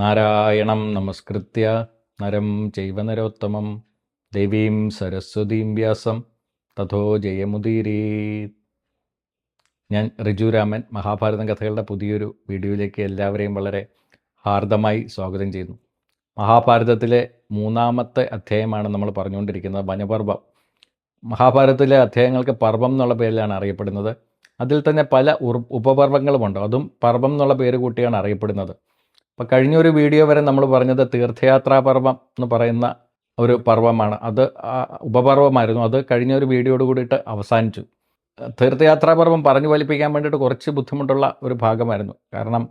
നാരായണം നമസ്കൃത്യ. നരം ചൈവനരോത്തമം ദേവീം സരസ്വതീം വ്യാസം. തഥോ ജയമുദീരീ ഞാൻ റിജു രാമൻ മഹാഭാരതം കഥകളുടെ പുതിയൊരു വീഡിയോയിലേക്ക് എല്ലാവരെയും വളരെ ഹാർദമായി സ്വാഗതം ചെയ്യുന്നു. മഹാഭാരതത്തിലെ മൂന്നാമത്തെ അധ്യായമാണ് നമ്മൾ പറഞ്ഞുകൊണ്ടിരിക്കുന്നത് വനപർവം. മഹാഭാരതത്തിലെ അധ്യായങ്ങൾക്ക് പർവം എന്നുള്ള പേരിലാണ് അറിയപ്പെടുന്നത്. അതിൽ തന്നെ പല ഉപപർവങ്ങളുമുണ്ട് അതും പർവം എന്നുള്ള പേര് കൂട്ടിയാണ് അറിയപ്പെടുന്നത്. അപ്പോൾ കഴിഞ്ഞൊരു വീഡിയോ വരെ നമ്മൾ പറഞ്ഞത് തീർത്ഥയാത്രാ പർവം എന്ന് പറയുന്ന ഒരു പർവമാണ്. അത് ഉപപർവമായിരുന്നു. അത് കഴിഞ്ഞ ഒരു വീഡിയോയോട് കൂടിയിട്ട് അവസാനിച്ചു. തീർത്ഥയാത്രാ പർവം പറഞ്ഞു വലിപ്പിക്കാൻ വേണ്ടിയിട്ട് കുറച്ച് ബുദ്ധിമുട്ടുള്ള ഒരു ഭാഗമായിരുന്നു. കാരണം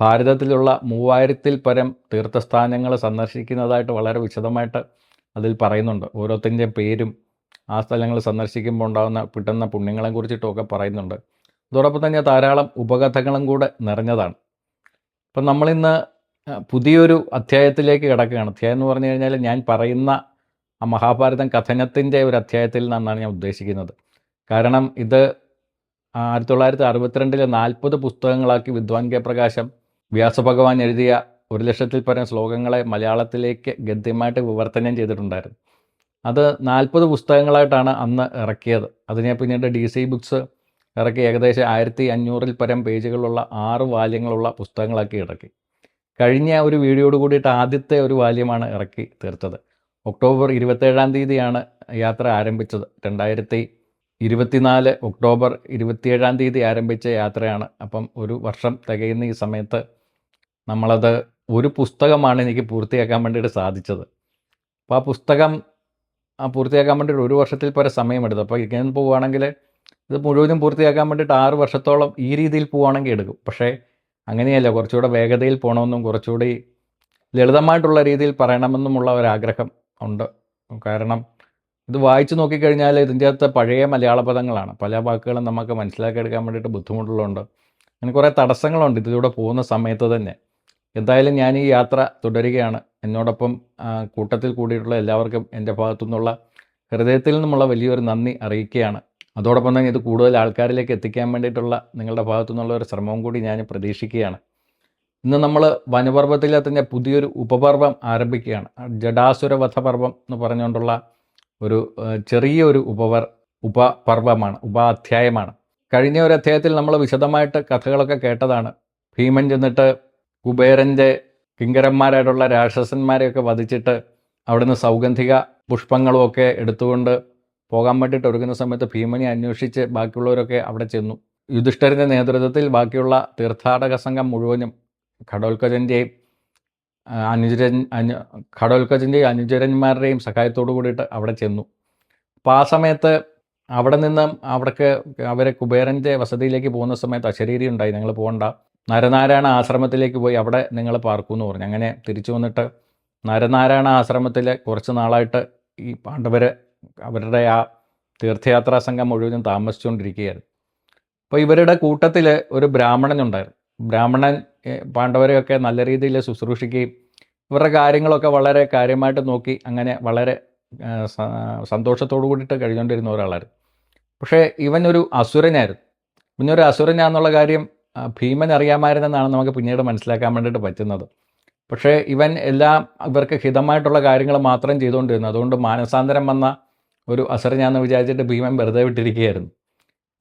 ഭാരതത്തിലുള്ള മൂവായിരത്തിൽ പരം തീർത്ഥസ്ഥാനങ്ങൾ സന്ദർശിക്കുന്നതായിട്ട് വളരെ വിശദമായിട്ട് അതിൽ പറയുന്നുണ്ട്. ഓരോരുത്തരുടെയും പേരും ആ സ്ഥലങ്ങൾ സന്ദർശിക്കുമ്പോൾ ഉണ്ടാകുന്ന കിട്ടുന്ന പുണ്യങ്ങളെ കുറിച്ചിട്ടുമൊക്കെ പറയുന്നുണ്ട്. അതോടൊപ്പം തന്നെ ധാരാളം ഉപകഥകളും കൂടെ നിറഞ്ഞതാണ്. അപ്പം നമ്മളിന്ന് പുതിയൊരു അധ്യായത്തിലേക്ക് കിടക്കുകയാണ്. അധ്യായം എന്ന് പറഞ്ഞു കഴിഞ്ഞാൽ ഞാൻ പറയുന്ന ആ മഹാഭാരതം കഥനത്തിന്റെ ഒരു അധ്യായത്തിൽ നിന്നാണ് ഞാൻ ഉദ്ദേശിക്കുന്നത്. കാരണം ഇത് ആയിരത്തി തൊള്ളായിരത്തി അറുപത്തിരണ്ടിലെ നാൽപ്പത് പുസ്തകങ്ങളാക്കി വിദ്വാൻ കെ പ്രകാശം വ്യാസഭഗവാൻ എഴുതിയ ഒരു ലക്ഷത്തിൽ പരം ശ്ലോകങ്ങളെ മലയാളത്തിലേക്ക് ഗദ്യമായിട്ട് വിവർത്തനം ചെയ്തിട്ടുണ്ടായിരുന്നു. അത് നാൽപ്പത് പുസ്തകങ്ങളായിട്ടാണ് അന്ന് ഇറക്കിയത്. അതിനെ പിന്നീട് ഡി സി ബുക്സ് ഇറക്കി ഏകദേശം ആയിരത്തി അഞ്ഞൂറിൽ പരം പേജുകളുള്ള ആറ് വാല്യങ്ങളുള്ള പുസ്തകങ്ങളാക്കി ഇറക്കി. കഴിഞ്ഞ ഒരു വീഡിയോയോട് കൂടിയിട്ട് ആദ്യത്തെ ഒരു വാല്യമാണ് ഇറക്കി തീർത്തത്. ഒക്ടോബർ ഇരുപത്തേഴാം തീയതിയാണ് യാത്ര ആരംഭിച്ചത്. രണ്ടായിരത്തി ഇരുപത്തിനാല് ഒക്ടോബർ ഇരുപത്തിയേഴാം തീയതി ആരംഭിച്ച യാത്രയാണ്. അപ്പം ഒരു വർഷം തികയുന്ന ഈ സമയത്ത് നമ്മളത് ഒരു പുസ്തകമാണ് എനിക്ക് പൂർത്തിയാക്കാൻ വേണ്ടിയിട്ട് സാധിച്ചത്. അപ്പോൾ ആ പുസ്തകം പൂർത്തിയാക്കാൻ വേണ്ടിയിട്ട് ഒരു വർഷത്തിൽ പല സമയമെടുത്തു. അപ്പോൾ ഇങ്ങനെ പോവുകയാണെങ്കിൽ ഇത് മുഴുവനും പൂർത്തിയാക്കാൻ വേണ്ടിയിട്ട് ആറ് വർഷത്തോളം ഈ രീതിയിൽ പോവുകയാണെങ്കിൽ എടുക്കും. പക്ഷേ അങ്ങനെയല്ല കുറച്ചുകൂടെ വേഗതയിൽ പോകണമെന്നും കുറച്ചുകൂടി ലളിതമായിട്ടുള്ള രീതിയിൽ പറയണമെന്നുമുള്ള ഒരാഗ്രഹം ഉണ്ട്. കാരണം ഇത് വായിച്ചു നോക്കിക്കഴിഞ്ഞാൽ ഇതിന്റെ അകത്ത് പഴയ മലയാള പദങ്ങളാണ്. പല വാക്കുകളും നമുക്ക് മനസ്സിലാക്കിയെടുക്കാൻ വേണ്ടിയിട്ട് ബുദ്ധിമുട്ടുള്ളതുണ്ട്. അങ്ങനെ കുറേ തടസ്സങ്ങളുണ്ട് ഇതിലൂടെ പോകുന്ന സമയത്ത് തന്നെ. എന്തായാലും ഞാൻ ഈ യാത്ര തുടരുകയാണ്. എന്നോടൊപ്പം കൂട്ടത്തിൽ കൂടിയിട്ടുള്ള എല്ലാവർക്കും എന്റെ ഭാഗത്തു നിന്നുള്ള ഹൃദയത്തിൽ നിന്നുമുള്ള വലിയൊരു നന്ദി അറിയിക്കുകയാണ്. അതോടൊപ്പം തന്നെ ഇത് കൂടുതൽ ആൾക്കാരിലേക്ക് എത്തിക്കാൻ വേണ്ടിയിട്ടുള്ള നിങ്ങളുടെ ഭാഗത്തു നിന്നുള്ള ഒരു ശ്രമവും കൂടി ഞാൻ പ്രതീക്ഷിക്കുകയാണ്. ഇന്ന് നമ്മൾ വനപർവത്തിലെ തന്നെ പുതിയൊരു ഉപപർവം ആരംഭിക്കുകയാണ്. ജഡാസുര വധപർവം എന്ന് പറഞ്ഞുകൊണ്ടുള്ള ഒരു ചെറിയൊരു ഉപവർ ഉപപർവമാണ് ഉപാധ്യായമാണ്. കഴിഞ്ഞ ഒരു അധ്യായത്തിൽ നമ്മൾ വിശദമായിട്ട് കഥകളൊക്കെ കേട്ടതാണ്. ഭീമൻ ചെന്നിട്ട് കുബേരന്റെ കിങ്കരന്മാരായിട്ടുള്ള രാക്ഷസന്മാരെയൊക്കെ വധിച്ചിട്ട് അവിടുന്ന് സൗഗന്ധിക പുഷ്പങ്ങളുമൊക്കെ എടുത്തുകൊണ്ട് പോകാൻ വേണ്ടിയിട്ട് ഒരുങ്ങുന്ന സമയത്ത് ഭീമനെ അന്വേഷിച്ച് ബാക്കിയുള്ളവരൊക്കെ അവിടെ ചെന്നു. യുധിഷ്ഠിരന്റെ നേതൃത്വത്തിൽ ബാക്കിയുള്ള തീർത്ഥാടക സംഘം മുഴുവനും ഘടോൽക്കജന്റെയും അനുജരൻ അനുചരൻ അനു ഘടോൽക്കജന്റെയും അനുചരന്മാരുടെയും സഹായത്തോടു കൂടിയിട്ട് അവിടെ ചെന്നു. അപ്പോൾ ആ സമയത്ത് അവിടെ നിന്ന് അവിടേക്ക് അവരെ കുബേരന്റെ വസതിയിലേക്ക് പോകുന്ന സമയത്ത് അശരീരി ഉണ്ടായി. നിങ്ങൾ പോകണ്ട. നരനാരായണ ആശ്രമത്തിലേക്ക് പോയി അവിടെ നിങ്ങൾ പാർക്കൂ എന്ന് പറഞ്ഞു. അങ്ങനെ തിരിച്ചു വന്നിട്ട് നരനാരായണ ആശ്രമത്തിൽ കുറച്ച് നാളായിട്ട് ഈ പാണ്ഡവർ അവരുടെ ആ തീർത്ഥയാത്രാ സംഘം മുഴുവനും താമസിച്ചുകൊണ്ടിരിക്കുകയായിരുന്നു. അപ്പോൾ ഇവരുടെ കൂട്ടത്തിൽ ഒരു ബ്രാഹ്മണനുണ്ടായിരുന്നു ബ്രാഹ്മണൻ പാണ്ഡവരെയൊക്കെ നല്ല രീതിയിൽ ശുശ്രൂഷിക്കുകയും ഇവരുടെ കാര്യങ്ങളൊക്കെ വളരെ കാര്യമായിട്ട് നോക്കി അങ്ങനെ വളരെ സന്തോഷത്തോടു കൂടിയിട്ട് കഴിഞ്ഞുകൊണ്ടിരുന്ന ഒരാളായിരുന്നു. പക്ഷേ ഇവനൊരു അസുരനായിരുന്നു. ഇവനൊരു അസുരനാന്നുള്ള കാര്യം ഭീമൻ അറിയാമായിരുന്നെന്നാണ് നമുക്ക് പിന്നീട് മനസ്സിലാക്കാൻ വേണ്ടിയിട്ട് പറ്റുന്നത്. പക്ഷേ ഇവൻ എല്ലാം ഇവർക്ക് ഹിതമായിട്ടുള്ള കാര്യങ്ങൾ മാത്രം ചെയ്തുകൊണ്ടിരുന്നു. അതുകൊണ്ട് മാനസാന്തരം വന്ന ഒരു അസുരനാന്ന് വിചാരിച്ചിട്ട് ഭീമൻ വെറുതെ വിട്ടിരിക്കുകയായിരുന്നു.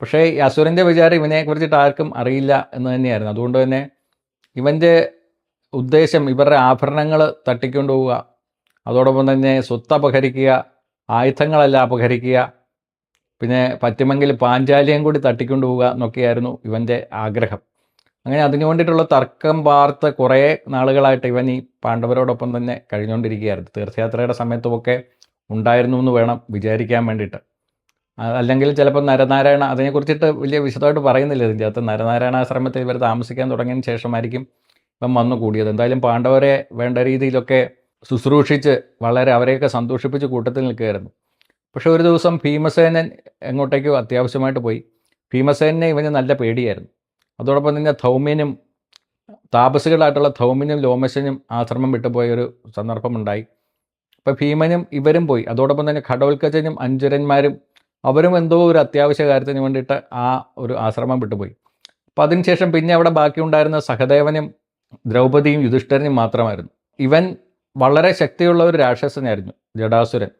പക്ഷേ ഈ അസുരന്റെ വിചാരം ഇവനെക്കുറിച്ചിട്ട് ആർക്കും അറിയില്ല എന്ന് തന്നെയായിരുന്നു. അതുകൊണ്ട് തന്നെ ഇവന്റെ ഉദ്ദേശം ഇവരുടെ ആഭരണങ്ങൾ തട്ടിക്കൊണ്ടു പോവുക അതോടൊപ്പം തന്നെ സ്വത്ത് അപഹരിക്കുക ആയുധങ്ങളെല്ലാം അപഹരിക്കുക പിന്നെ പറ്റുമെങ്കിൽ പാഞ്ചാലിയും കൂടി തട്ടിക്കൊണ്ടു പോവുക എന്നൊക്കെയായിരുന്നു ഇവന്റെ ആഗ്രഹം. അങ്ങനെ അതിനു വേണ്ടിയിട്ടുള്ള തർക്കം പാർത്ത് കുറേ നാളുകളായിട്ട് ഇവൻ ഈ പാണ്ഡവരോടൊപ്പം തന്നെ കഴിഞ്ഞുകൊണ്ടിരിക്കുകയായിരുന്നു. തീർത്ഥയാത്രയുടെ സമയത്തുമൊക്കെ ഉണ്ടായിരുന്നു എന്ന് വേണം വിചാരിക്കാൻ വേണ്ടിയിട്ട്. അല്ലെങ്കിൽ ചിലപ്പോൾ നരനാരായണ അതിനെക്കുറിച്ചിട്ട് വലിയ വിശദമായിട്ട് പറയുന്നില്ല ഇതിന്റെ അകത്ത്. നരനാരായണ ആശ്രമത്തിൽ ഇവർ താമസിക്കാൻ തുടങ്ങിയതിന് ശേഷമായിരിക്കും ഇപ്പം വന്നു കൂടിയത്. എന്തായാലും പാണ്ഡവരെ വേണ്ട രീതിയിലൊക്കെ ശുശ്രൂഷിച്ച് വളരെ അവരെയൊക്കെ സന്തോഷിപ്പിച്ച് കൂട്ടത്തിൽ നിൽക്കുകയായിരുന്നു. പക്ഷെ ഒരു ദിവസം ഭീമസേനൻ എങ്ങോട്ടേക്കോ അത്യാവശ്യമായിട്ട് പോയി. ഭീമസേനെ ഇവന് നല്ല പേടിയായിരുന്നു. അതോടൊപ്പം തന്നെ ധൗമ്യനും താപസികളായിട്ടുള്ള ധൗമ്യനും ലോമശനും ആശ്രമം വിട്ടുപോയൊരു സന്ദർഭമുണ്ടായി. അപ്പോൾ ഭീമനും ഇവരും പോയി. അതോടൊപ്പം തന്നെ ഘടോൽക്കജനും അഞ്ചുരന്മാരും അവരും എന്തോ ഒരു അത്യാവശ്യ കാര്യത്തിന് വേണ്ടിയിട്ട് ആ ഒരു ആശ്രമം വിട്ടുപോയി. അപ്പോൾ അതിനുശേഷം പിന്നെ അവിടെ ബാക്കിയുണ്ടായിരുന്ന സഹദേവനും ദ്രൗപദിയും യുധിഷ്ഠരനും മാത്രമായിരുന്നു. ഇവൻ വളരെ ശക്തിയുള്ള ഒരു രാക്ഷസനായിരുന്നു ജഡാസുരൻ.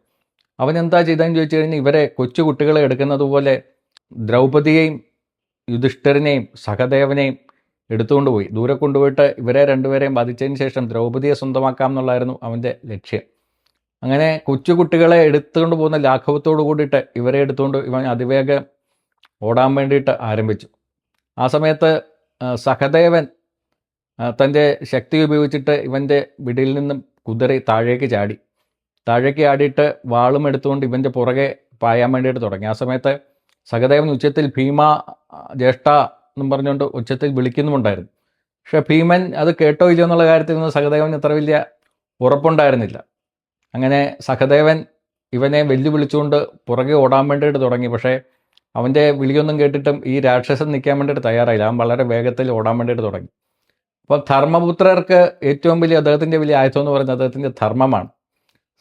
അവൻ എന്താ ചെയ്തതെന്ന് ചോദിച്ചു കഴിഞ്ഞാൽ ഇവരെ കൊച്ചു കുട്ടികളെ എടുക്കുന്നത് പോലെ ദ്രൗപദിയെയും യുധിഷ്ഠിരനെയും സഹദേവനെയും എടുത്തുകൊണ്ട് പോയി. ദൂരെ കൊണ്ടുപോയിട്ട് ഇവരെ രണ്ടുപേരെയും വധിച്ചതിന് ശേഷം ദ്രൗപദിയെ സ്വന്തമാക്കാം എന്നുള്ളായിരുന്നു അവന്റെ ലക്ഷ്യം. അങ്ങനെ കൊച്ചു കുട്ടികളെ എടുത്തുകൊണ്ട് പോകുന്ന ലാഘവത്തോട് കൂടിയിട്ട് ഇവരെ എടുത്തുകൊണ്ട് ഇവൻ അതിവേഗം ഓടാൻ വേണ്ടിയിട്ട് ആരംഭിച്ചു. ആ സമയത്ത് സഹദേവൻ തന്റെ ശക്തി ഉപയോഗിച്ചിട്ട് ഇവന്റെ വിടിയിൽ നിന്നും കുതിരി താഴേക്ക് ചാടി. താഴേക്ക് ചാടിയിട്ട് വാളും എടുത്തുകൊണ്ട് ഇവന്റെ പുറകെ പായാൻ വേണ്ടിയിട്ട് തുടങ്ങി. ആ സമയത്ത് സഹദേവൻ ഉച്ചത്തിൽ ഭീമ ജ്യേഷ്ഠ എന്നും പറഞ്ഞുകൊണ്ട് ഉച്ചത്തിൽ വിളിക്കുന്നുമുണ്ടായിരുന്നു. പക്ഷേ ഭീമൻ അത് കേട്ടോ ഇല്ലയോ എന്നുള്ള കാര്യത്തിൽ നിന്ന് സഹദേവൻ അത്ര വലിയ ഉറപ്പുണ്ടായിരുന്നില്ല. അങ്ങനെ സഹദേവൻ ഇവനെ വെല്ലുവിളിച്ചുകൊണ്ട് പുറകെ ഓടാൻ വേണ്ടിയിട്ട് തുടങ്ങി. പക്ഷേ അവന്റെ വിളിയൊന്നും കേട്ടിട്ടും ഈ രാക്ഷസൻ നിൽക്കാൻ വേണ്ടിയിട്ട് തയ്യാറായില്ല. അവൻ വളരെ വേഗത്തിൽ ഓടാൻ വേണ്ടിയിട്ട് തുടങ്ങി. അപ്പോൾ ധർമ്മപുത്രർക്ക് ഏറ്റവും വലിയ അദ്ദേഹത്തിന്റെ വലിയ ആയുധം എന്ന് പറയുന്നത് അദ്ദേഹത്തിന്റെ ധർമ്മമാണ്.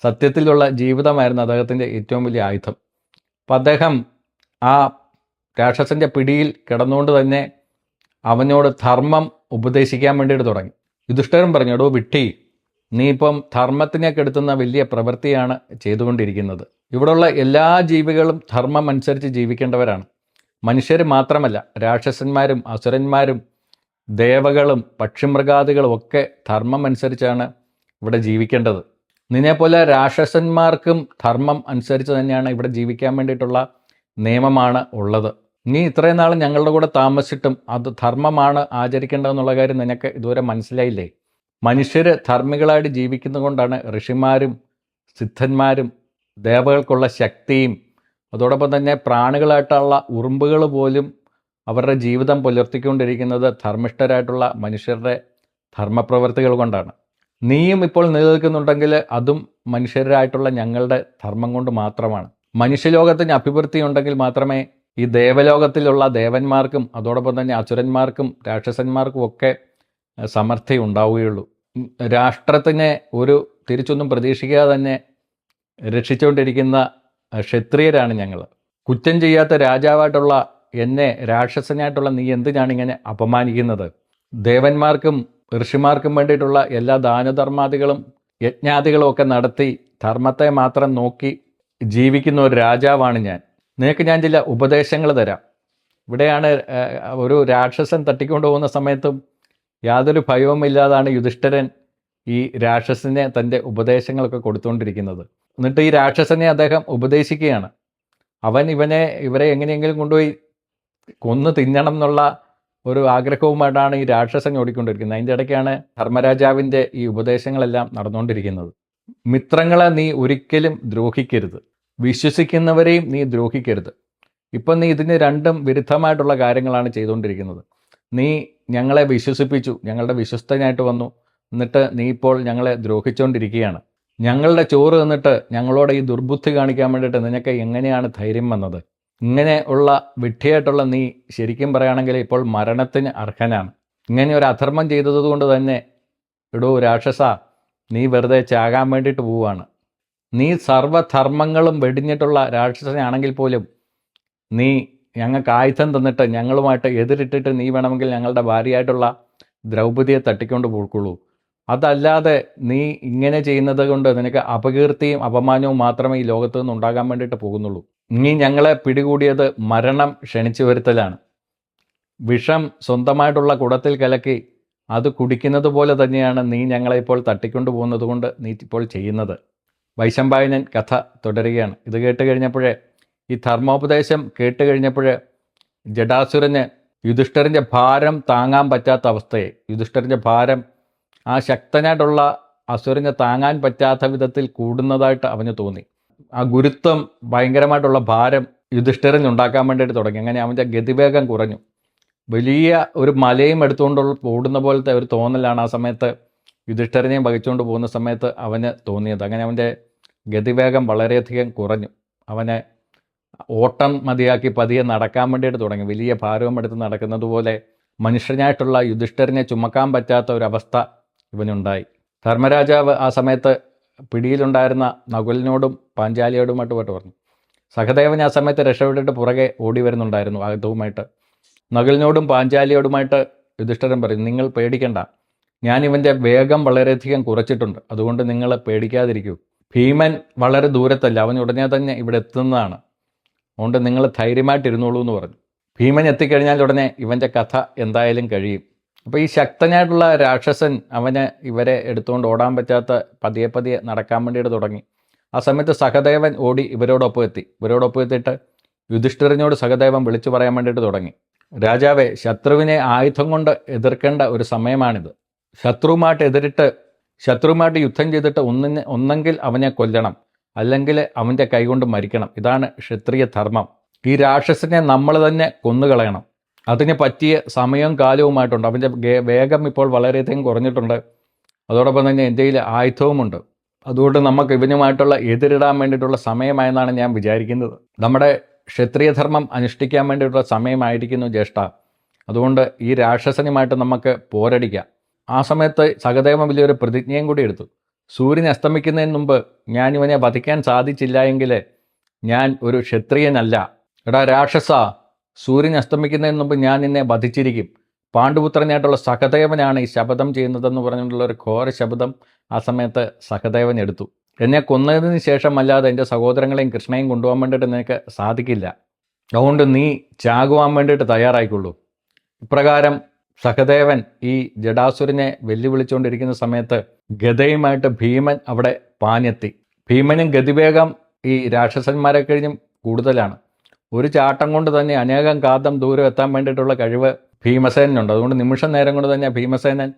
സത്യത്തിലുള്ള ജീവിതമായിരുന്നു അദ്ദേഹത്തിന്റെ ഏറ്റവും വലിയ ആയുധം. അപ്പം അദ്ദേഹം ആ രാക്ഷസന്റെ പിടിയിൽ കിടന്നുകൊണ്ട് തന്നെ അവനോട് ധർമ്മം ഉപദേശിക്കാൻ വേണ്ടിയിട്ട് തുടങ്ങി. യുധിഷ്ഠരൻ പറഞ്ഞു എടോ വിട്ടി നീ ഇപ്പം ധർമ്മത്തിനെ കെടുത്തുന്ന വലിയ പ്രവൃത്തിയാണ് ചെയ്തുകൊണ്ടിരിക്കുന്നത്. ഇവിടെയുള്ള എല്ലാ ജീവികളും ധർമ്മം അനുസരിച്ച് ജീവിക്കേണ്ടവരാണ്. മനുഷ്യർ മാത്രമല്ല രാക്ഷസന്മാരും അസുരന്മാരും ദേവകളും പക്ഷിമൃഗാദികളും ഒക്കെ ധർമ്മം അനുസരിച്ചാണ് ഇവിടെ ജീവിക്കേണ്ടത്. നിന്നെപ്പോലെ രാക്ഷസന്മാർക്കും ധർമ്മം അനുസരിച്ച് തന്നെയാണ് ഇവിടെ ജീവിക്കാൻ വേണ്ടിയിട്ടുള്ള നിയമമാണ് ഉള്ളത്. നീ ഇത്രയും നാൾ ഞങ്ങളുടെ കൂടെ താമസിച്ചിട്ടും അത് ധർമ്മമാണ് ആചരിക്കേണ്ടതെന്നുള്ള കാര്യം നിനക്ക് ഇതുവരെ മനസ്സിലായില്ലേ? മനുഷ്യർ ധർമ്മികളായിട്ട് ജീവിക്കുന്നതുകൊണ്ടാണ് ഋഷിമാരും സിദ്ധന്മാരും ദേവകൾക്കുള്ള ശക്തിയും അതോടൊപ്പം തന്നെ പ്രാണികളായിട്ടുള്ള ഉറുമ്പുകൾ പോലും അവരുടെ ജീവിതം പുലർത്തിക്കൊണ്ടിരിക്കുന്നത് ധർമ്മിഷ്ഠരായിട്ടുള്ള മനുഷ്യരുടെ ധർമ്മപ്രവർത്തികൾ കൊണ്ടാണ്. നീയും ഇപ്പോൾ നിലനിൽക്കുന്നുണ്ടെങ്കിൽ അതും മനുഷ്യരായിട്ടുള്ള ഞങ്ങളുടെ ധർമ്മം കൊണ്ട് മാത്രമാണ്. മനുഷ്യലോകത്തിന് അഭിവൃദ്ധി ഉണ്ടെങ്കിൽ മാത്രമേ ഈ ദേവലോകത്തിലുള്ള ദേവന്മാർക്കും അതോടൊപ്പം തന്നെ അസുരന്മാർക്കും രാക്ഷസന്മാർക്കും ഒക്കെ ഉണ്ടാവുകയുള്ളൂ. രാഷ്ട്രത്തിനെ ഒരു തിരിച്ചൊന്നും പ്രതീക്ഷിക്കാതെ തന്നെ രക്ഷിച്ചുകൊണ്ടിരിക്കുന്ന ക്ഷത്രിയരാണ് ഞങ്ങൾ കുറ്റം ചെയ്യാത്ത രാജാവായിട്ടുള്ള എന്നെ രാക്ഷസനായിട്ടുള്ള നീ എന്തിനാണ് ഇങ്ങനെ അപമാനിക്കുന്നത്? ദേവന്മാർക്കും ഋഷിമാർക്കും വേണ്ടിയിട്ടുള്ള എല്ലാ ദാനധർമാദികളും യജ്ഞാദികളും ഒക്കെ നടത്തി ധർമ്മത്തെ മാത്രം നോക്കി ജീവിക്കുന്ന ഒരു രാജാവാണ് ഞാൻ. നിനക്ക് ഞാൻ ചില ഉപദേശങ്ങൾ തരാം. ഇവിടെയാണ് ഒരു രാക്ഷസൻ തട്ടിക്കൊണ്ടു പോകുന്ന സമയത്തും യാതൊരു ഭയവുമില്ലാതാണ് യുധിഷ്ഠിരൻ ഈ രാക്ഷസനെ തന്റെ ഉപദേശങ്ങളൊക്കെ കൊടുത്തുകൊണ്ടിരിക്കുന്നത്. എന്നിട്ട് ഈ രാക്ഷസനെ അദ്ദേഹം ഉപദേശിക്കുകയാണ്. അവൻ ഇവനെ ഇവരെ എങ്ങനെയെങ്കിലും കൊണ്ടുപോയി കൊന്നു തിന്നണം എന്നുള്ള ഒരു ആഗ്രഹവുമായിട്ടാണ് ഈ രാക്ഷസൻ ഓടിക്കൊണ്ടിരിക്കുന്നത്. അതിന്റെ ഇടയ്ക്കാണ് ധർമ്മരാജാവിന്റെ ഈ ഉപദേശങ്ങളെല്ലാം നടന്നുകൊണ്ടിരിക്കുന്നത്. മിത്രങ്ങളെ നീ ഒരിക്കലും ദ്രോഹിക്കരുത്. വിശ്വസിക്കുന്നവരെയും നീ ദ്രോഹിക്കരുത്. ഇപ്പം നീ ഇതിന് രണ്ടും വിരുദ്ധമായിട്ടുള്ള കാര്യങ്ങളാണ് ചെയ്തുകൊണ്ടിരിക്കുന്നത്. നീ ഞങ്ങളെ വിശ്വസിപ്പിച്ചു ഞങ്ങളുടെ വിശ്വസ്തനായിട്ട് വന്നു. എന്നിട്ട് നീ ഇപ്പോൾ ഞങ്ങളെ ദ്രോഹിച്ചുകൊണ്ടിരിക്കുകയാണ് ഞങ്ങളുടെ ചോറ് തന്നിട്ട് ഞങ്ങളോട് ഈ ദുർബുദ്ധി കാണിക്കാൻ വേണ്ടിയിട്ട് നിനക്ക് എങ്ങനെയാണ് ധൈര്യം വന്നത്? ഇങ്ങനെ ഉള്ള വിഡ്ഢിയായിട്ടുള്ള നീ ശരിക്കും പറയുകയാണെങ്കിൽ ഇപ്പോൾ മരണത്തിന് അർഹനാണ്. ഇങ്ങനെ ഒരു അധർമ്മം ചെയ്തതുകൊണ്ട് തന്നെ എടോ രാക്ഷസ നീ വെറുതെ ചാകാൻ വേണ്ടിയിട്ട് പോവുകയാണ്. നീ സർവധർമ്മങ്ങളും വെടിഞ്ഞിട്ടുള്ള രാക്ഷസനാണെങ്കിൽ പോലും നീ ഞങ്ങൾക്ക് ആയുധം തന്നിട്ട് ഞങ്ങളുമായിട്ട് എതിരിട്ടിട്ട് നീ വേണമെങ്കിൽ ഞങ്ങളുടെ ഭാര്യയായിട്ടുള്ള ദ്രൗപദിയെ തട്ടിക്കൊണ്ട് പോയിക്കൊള്ളൂ. അതല്ലാതെ നീ ഇങ്ങനെ ചെയ്യുന്നത് കൊണ്ട് നിനക്ക് അപകീർത്തിയും അപമാനവും മാത്രമേ ഈ ലോകത്തു നിന്ന് ഉണ്ടാകാൻ വേണ്ടിയിട്ട് പോകുന്നുള്ളൂ. നീ ഞങ്ങളെ പിടികൂടിയത് മരണം ക്ഷണിച്ചു വരുത്തലാണ്. വിഷം സ്വന്തമായിട്ടുള്ള കുടത്തിൽ കലക്കി അത് കുടിക്കുന്നത് പോലെ തന്നെയാണ് നീ ഞങ്ങളെ ഇപ്പോൾ തട്ടിക്കൊണ്ടു പോകുന്നത് കൊണ്ട് നീ ഇപ്പോൾ ചെയ്യുന്നത്. വൈശമ്പായനൻ കഥ തുടരുകയാണ്. ഇത് കേട്ട് കഴിഞ്ഞപ്പോഴേ ഈ ധർമ്മോപദേശം കേട്ട് കഴിഞ്ഞപ്പോൾ ജഡാസുരന് യുധിഷ്ഠിരന്റെ ഭാരം താങ്ങാൻ പറ്റാത്ത അവസ്ഥയെ യുധിഷ്ഠിരന്റെ ഭാരം ആ ശക്തനായിട്ടുള്ള അസുരനെ താങ്ങാൻ പറ്റാത്ത വിധത്തിൽ കൂടുന്നതായിട്ട് അവന് തോന്നി. ആ ഗുരുത്വം ഭയങ്കരമായിട്ടുള്ള ഭാരം യുധിഷ്ഠിരൻ ഉണ്ടാക്കാൻ വേണ്ടിയിട്ട് തുടങ്ങി. അങ്ങനെ അവന്റെ ഗതിവേഗം കുറഞ്ഞു. വലിയ ഒരു മലയും എടുത്തുകൊണ്ടുള്ള ഓടുന്ന പോലത്തെ ഒരു തോന്നലാണ് ആ സമയത്ത് യുധിഷ്ഠിരനെയും വഹിച്ചുകൊണ്ട് പോകുന്ന സമയത്ത് അവന് തോന്നിയത്. അങ്ങനെ അവന്റെ ഗതിവേഗം വളരെയധികം കുറഞ്ഞു. അവനെ ഓട്ടം മതിയാക്കി പതിയെ നടക്കാൻ വേണ്ടിയിട്ട് തുടങ്ങി. വലിയ ഭാരവും എടുത്ത് നടക്കുന്നത് പോലെ മനുഷ്യനായിട്ടുള്ള യുധിഷ്ഠിരനെ ചുമക്കാൻ പറ്റാത്ത ഒരവസ്ഥ ഇവനുണ്ടായി. ധർമ്മരാജാവ് ആ സമയത്ത് പിടിയിലുണ്ടായിരുന്ന നകുലിനോടും പാഞ്ചാലിയോടുമായിട്ട് പോയിട്ട് പറഞ്ഞു. സഹദേവൻ ആ സമയത്ത് രക്ഷപ്പെട്ടിട്ട് പുറകെ ഓടി വരുന്നുണ്ടായിരുന്നു ആയുധവുമായിട്ട്. നകുലിനോടും പാഞ്ചാലിയോടുമായിട്ട് യുധിഷ്ഠിരൻ പറഞ്ഞു നിങ്ങൾ പേടിക്കണ്ട. ഞാൻ വേഗം വളരെയധികം കുറച്ചിട്ടുണ്ട്. അതുകൊണ്ട് നിങ്ങൾ പേടിക്കാതിരിക്കൂ. ഭീമൻ വളരെ ദൂരത്തല്ല. അവൻ ഉടനെ തന്നെ ഇവിടെ എത്തുന്നതാണ്. അതുകൊണ്ട് നിങ്ങൾ ധൈര്യമായിട്ടിരുന്നോളൂ എന്ന് പറഞ്ഞു. ഭീമൻ എത്തിക്കഴിഞ്ഞാൽ ഉടനെ ഇവന്റെ കഥ എന്തായാലും കഴിയും. അപ്പോൾ ഈ ശക്തനായിട്ടുള്ള രാക്ഷസൻ അവന് ഇവരെ എടുത്തുകൊണ്ട് ഓടാൻ പറ്റാത്ത പതിയെ പതിയെ നടക്കാൻ വേണ്ടിയിട്ട് തുടങ്ങി. ആ സമയത്ത് സഹദേവൻ ഓടി ഇവരോടൊപ്പം എത്തി. ഇവരോടൊപ്പം എത്തിയിട്ട് യുധിഷ്ഠിരനോട് സഹദേവൻ വിളിച്ചു പറയാൻ വേണ്ടിയിട്ട് തുടങ്ങി. രാജാവെ ശത്രുവിനെ ആയുധം കൊണ്ട് എതിർക്കേണ്ട ഒരു സമയമാണിത്. ശത്രുവുമായിട്ട് എതിരിട്ട് ശത്രുവുമായിട്ട് യുദ്ധം ചെയ്തിട്ട് ഒന്നിന് ഒന്നെങ്കിൽ അവനെ കൊല്ലണം. അല്ലെങ്കിൽ അവന്റെ കൈകൊണ്ട് മരിക്കണം. ഇതാണ് ക്ഷത്രിയ ധർമ്മം. ഈ രാക്ഷസനെ നമ്മൾ തന്നെ കൊന്നുകളയണം. അതിന് പറ്റിയ സമയവും കാലവുമായിട്ടുണ്ട്. അവന്റെ വേഗം ഇപ്പോൾ വളരെയധികം കുറഞ്ഞിട്ടുണ്ട്. അതോടൊപ്പം തന്നെ ഇന്ത്യയിൽ ആയുധവുമുണ്ട്. അതുകൊണ്ട് നമുക്ക് ഇവനുമായിട്ടുള്ള എതിരിടാൻ വേണ്ടിയിട്ടുള്ള സമയമായെന്നാണ് ഞാൻ വിചാരിക്കുന്നത്. നമ്മുടെ ക്ഷത്രിയധർമ്മം അനുഷ്ഠിക്കാൻ വേണ്ടിയിട്ടുള്ള സമയമായിരിക്കുന്നു ജ്യേഷ്ഠ. അതുകൊണ്ട് ഈ രാക്ഷസനുമായിട്ട് നമുക്ക് പോരടിക്കാം. ആ സമയത്ത് സഹദേവൻ വലിയൊരു പ്രതിജ്ഞയും കൂടി എടുത്തു. സൂര്യൻ അസ്തമിക്കുന്നതിന് മുമ്പ് ഞാൻ ഇവനെ വധിക്കാൻ സാധിച്ചില്ല എങ്കിൽ ഞാൻ ഒരു ക്ഷത്രിയനല്ല. എടാ രാക്ഷസ സൂര്യൻ അസ്തമിക്കുന്നതിന് മുമ്പ് ഞാൻ നിന്നെ വധിച്ചിരിക്കും. പാണ്ഡുപുത്രനായിട്ടുള്ള സഹദേവനാണ് ഈ ശപഥം ചെയ്യുന്നതെന്ന് പറഞ്ഞിട്ടുള്ള ഒരു ഘോര ശബ്ദം ആ സമയത്ത് സഹദേവൻ എടുത്തു. എന്നെ കൊന്നതിന് ശേഷം അല്ലാതെ എന്റെ സഹോദരങ്ങളെയും കൃഷ്ണയും കൊണ്ടുപോകാൻ വേണ്ടിയിട്ട് നിനക്ക് സാധിക്കില്ല. അതുകൊണ്ട് നീ ചാകുവാൻ വേണ്ടിയിട്ട് തയ്യാറായിക്കൊള്ളൂ. ഇപ്രകാരം സഹദേവൻ ഈ ജഡാസുരനെ വെല്ലുവിളിച്ചുകൊണ്ടിരിക്കുന്ന സമയത്ത് ഗതയുമായിട്ട് ഭീമൻ അവിടെ പാഞ്ഞെത്തി. ഭീമനും ഗതിവേഗം ഈ രാക്ഷസന്മാരെ കഴിഞ്ഞും കൂടുതലാണ്. ഒരു ചാട്ടം കൊണ്ട് തന്നെ അനേകം കാതം ദൂരം എത്താൻ വേണ്ടിയിട്ടുള്ള കഴിവ് ഭീമസേനുണ്ട് അതുകൊണ്ട് നിമിഷ നേരം കൊണ്ട് തന്നെ ഭീമസേനൻ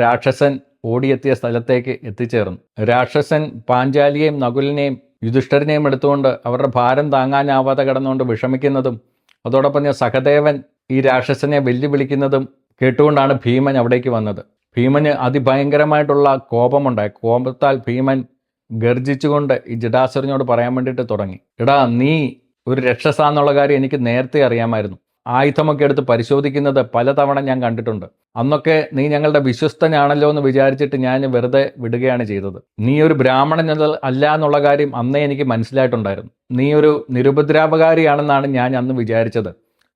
രാക്ഷസൻ ഓടിയെത്തിയ സ്ഥലത്തേക്ക് എത്തിച്ചേർന്നു. രാക്ഷസൻ പാഞ്ചാലിയെയും നകുലിനെയും യുധിഷ്ഠരനെയും എടുത്തുകൊണ്ട് അവരുടെ ഭാരം താങ്ങാനാവാതെ കിടന്നുകൊണ്ട് വിഷമിക്കുന്നതും അതോടൊപ്പം സഹദേവൻ ഈ രാക്ഷസനെ വെല്ലുവിളിക്കുന്നതും കേട്ടുകൊണ്ടാണ് ഭീമൻ അവിടേക്ക് വന്നത്. ഭീമന് അതിഭയങ്കരമായിട്ടുള്ള കോപമുണ്ടായി. കോപത്താൽ ഭീമൻ ഗർജിച്ചുകൊണ്ട് ഈ ജഡാസുരനോട് പറയാൻ വേണ്ടിയിട്ട് തുടങ്ങി. എടാ നീ ഒരു രക്ഷസ എന്നുള്ള കാര്യം എനിക്ക് നേരത്തെ അറിയാമായിരുന്നു. ആയുധമൊക്കെ എടുത്ത് പരിശോധിക്കുന്നത് പലതവണ ഞാൻ കണ്ടിട്ടുണ്ട്. അന്നൊക്കെ നീ ഞങ്ങളുടെ വിശ്വസ്തനാണല്ലോ എന്ന് വിചാരിച്ചിട്ട് ഞാൻ വെറുതെ വിടുകയാണ് ചെയ്തത്. നീ ഒരു ബ്രാഹ്മണൻ അല്ല എന്നുള്ള കാര്യം അന്നേ എനിക്ക് മനസ്സിലായിട്ടുണ്ടായിരുന്നു. നീ ഒരു നിരുപദ്രാപകാരിയാണെന്നാണ് ഞാൻ അന്ന് വിചാരിച്ചത്.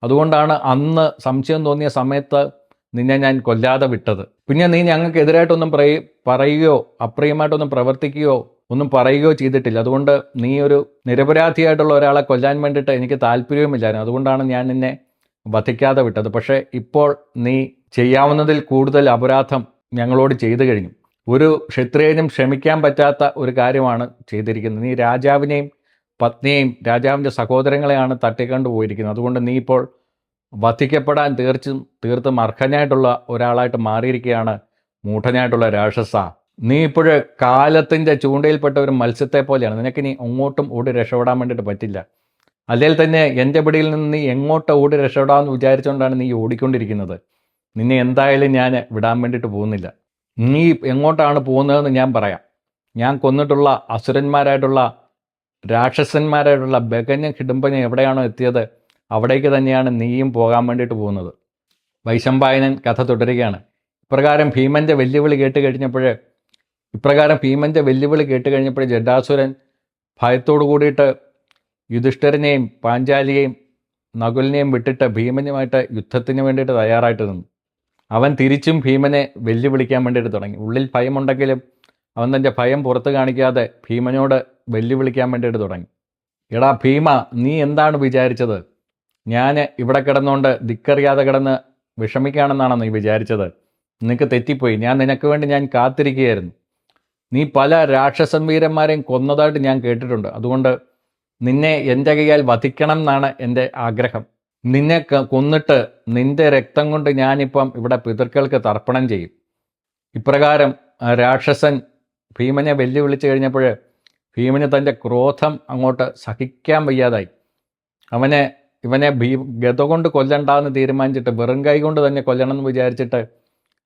അതുകൊണ്ടാണ് അന്ന് സംശയം തോന്നിയ സമയത്ത് നിന്നെ ഞാൻ കൊല്ലാതെ വിട്ടത്. പിന്നെ നീ ഞങ്ങൾക്ക് എതിരായിട്ടൊന്നും പറയ പറയുകയോ അപ്രിയമായിട്ടൊന്നും പ്രവർത്തിക്കുകയോ ഒന്നും പറയുകയോ ചെയ്തിട്ടില്ല. അതുകൊണ്ട് നീ ഒരു നിരപരാധിയായിട്ടുള്ള ഒരാളെ കൊല്ലാൻ വേണ്ടിയിട്ട് എനിക്ക് താല്പര്യവുമില്ലായിരുന്നു. അതുകൊണ്ടാണ് ഞാൻ നിന്നെ വധിക്കാതെ വിട്ടത്. പക്ഷേ ഇപ്പോൾ നീ ചെയ്യാവുന്നതിൽ കൂടുതൽ അപരാധം ഞങ്ങളോട് ചെയ്തു കഴിഞ്ഞു. ഒരു ക്ഷത്രിയനും ക്ഷമിക്കാൻ പറ്റാത്ത ഒരു കാര്യമാണ് ചെയ്തിരിക്കുന്നത്. നീ രാജാവിനെയും പത്നിയെയും രാജാവിന്റെ സഹോദരങ്ങളെയാണ് തട്ടിക്കൊണ്ട് പോയിരിക്കുന്നത് അതുകൊണ്ട് നീ ഇപ്പോൾ വധിക്കപ്പെടാൻ തീർച്ചും തീർത്തും അർഹനായിട്ടുള്ള ഒരാളായിട്ട് മാറിയിരിക്കുകയാണ് മൂഢനായിട്ടുള്ള രാക്ഷസ. നീ ഇപ്പോഴ് കാലത്തിന്റെ ചൂണ്ടയിൽപ്പെട്ട ഒരു മത്സ്യത്തെ പോലെയാണ്. നിനക്ക് നീ അങ്ങോട്ടും ഓടി രക്ഷപ്പെടാൻ വേണ്ടിയിട്ട് പറ്റില്ല. അല്ലെങ്കിൽ തന്നെ എന്റെ പിടിയിൽ നിന്ന് നീ എങ്ങോട്ട് ഓടി രക്ഷപ്പെടാമെന്ന് വിചാരിച്ചുകൊണ്ടാണ് നീ ഓടിക്കൊണ്ടിരിക്കുന്നത്. നിന്നെ എന്തായാലും ഞാൻ വിടാൻ വേണ്ടിയിട്ട് പോകുന്നില്ല. നീ എങ്ങോട്ടാണ് പോകുന്നതെന്ന് ഞാൻ പറയാം. ഞാൻ കൊന്നിട്ടുള്ള അസുരന്മാരായിട്ടുള്ള രാക്ഷസന്മാരായിട്ടുള്ള ബഗന് കിടുമ്പഞ്ഞ എവിടെയാണോ എത്തിയത്? അവിടേക്ക് തന്നെയാണ് നീയും പോകാൻ വേണ്ടിയിട്ട് പോകുന്നത്. വൈശമ്പായനൻ കഥ തുടരുകയാണ്. ഇപ്രകാരം ഭീമന്റെ വെല്ലുവിളി കേട്ട് കഴിഞ്ഞപ്പോൾ ഇപ്രകാരം ഭീമന്റെ വെല്ലുവിളി കേട്ട് കഴിഞ്ഞപ്പോൾ ജഡാസുരൻ ഭയത്തോടു കൂടിയിട്ട് യുധിഷ്ഠിരനെയും പാഞ്ചാലിയെയും നകുലിനെയും വിട്ടിട്ട് ഭീമനുമായിട്ട് യുദ്ധത്തിന് വേണ്ടിയിട്ട് തയ്യാറായിട്ട് നിന്നു. അവൻ തിരിച്ചും ഭീമനെ വെല്ലുവിളിക്കാൻ വേണ്ടിയിട്ട് തുടങ്ങി. ഉള്ളിൽ ഭയമുണ്ടെങ്കിലും അവൻ തന്റെ ഭയം പുറത്ത് കാണിക്കാതെ ഭീമനോട് വെല്ലുവിളിക്കാൻ വേണ്ടിയിട്ട് തുടങ്ങി. എടാ ഭീമ നീ എന്താണ് വിചാരിച്ചത്? ഞാൻ ഇവിടെ കിടന്നുകൊണ്ട് ധിക്കറിയാതെ കിടന്ന് വിഷമിക്കുകയാണെന്നാണോ നീ വിചാരിച്ചത്? നിനക്ക് തെറ്റിപ്പോയി. ഞാൻ നിനക്ക് വേണ്ടി ഞാൻ കാത്തിരിക്കുകയായിരുന്നു. നീ പല രാക്ഷസൻ വീരന്മാരെയും കൊന്നതായിട്ട് ഞാൻ കേട്ടിട്ടുണ്ട്. അതുകൊണ്ട് നിന്നെ എന്റെ കൈയാൽ വധിക്കണം എന്നാണ് എന്റെ ആഗ്രഹം. നിന്നെ കൊന്നിട്ട് നിന്റെ രക്തം കൊണ്ട് ഞാനിപ്പം ഇവിടെ പിതൃക്കൾക്ക് തർപ്പണം ചെയ്യും. ഇപ്രകാരം രാക്ഷസൻ ഭീമനെ വെല്ലുവിളിച്ച് കഴിഞ്ഞപ്പോൾ ഭീമന് തന്റെ ക്രോധം അങ്ങോട്ട് സഹിക്കാൻ വയ്യാതായി. അവനെ ഇവനെ ഭീ ഗത കൊണ്ട് കൊല്ലണ്ടെന്ന് തീരുമാനിച്ചിട്ട് വെറും കൈ കൊണ്ട് തന്നെ കൊല്ലണം എന്ന് വിചാരിച്ചിട്ട്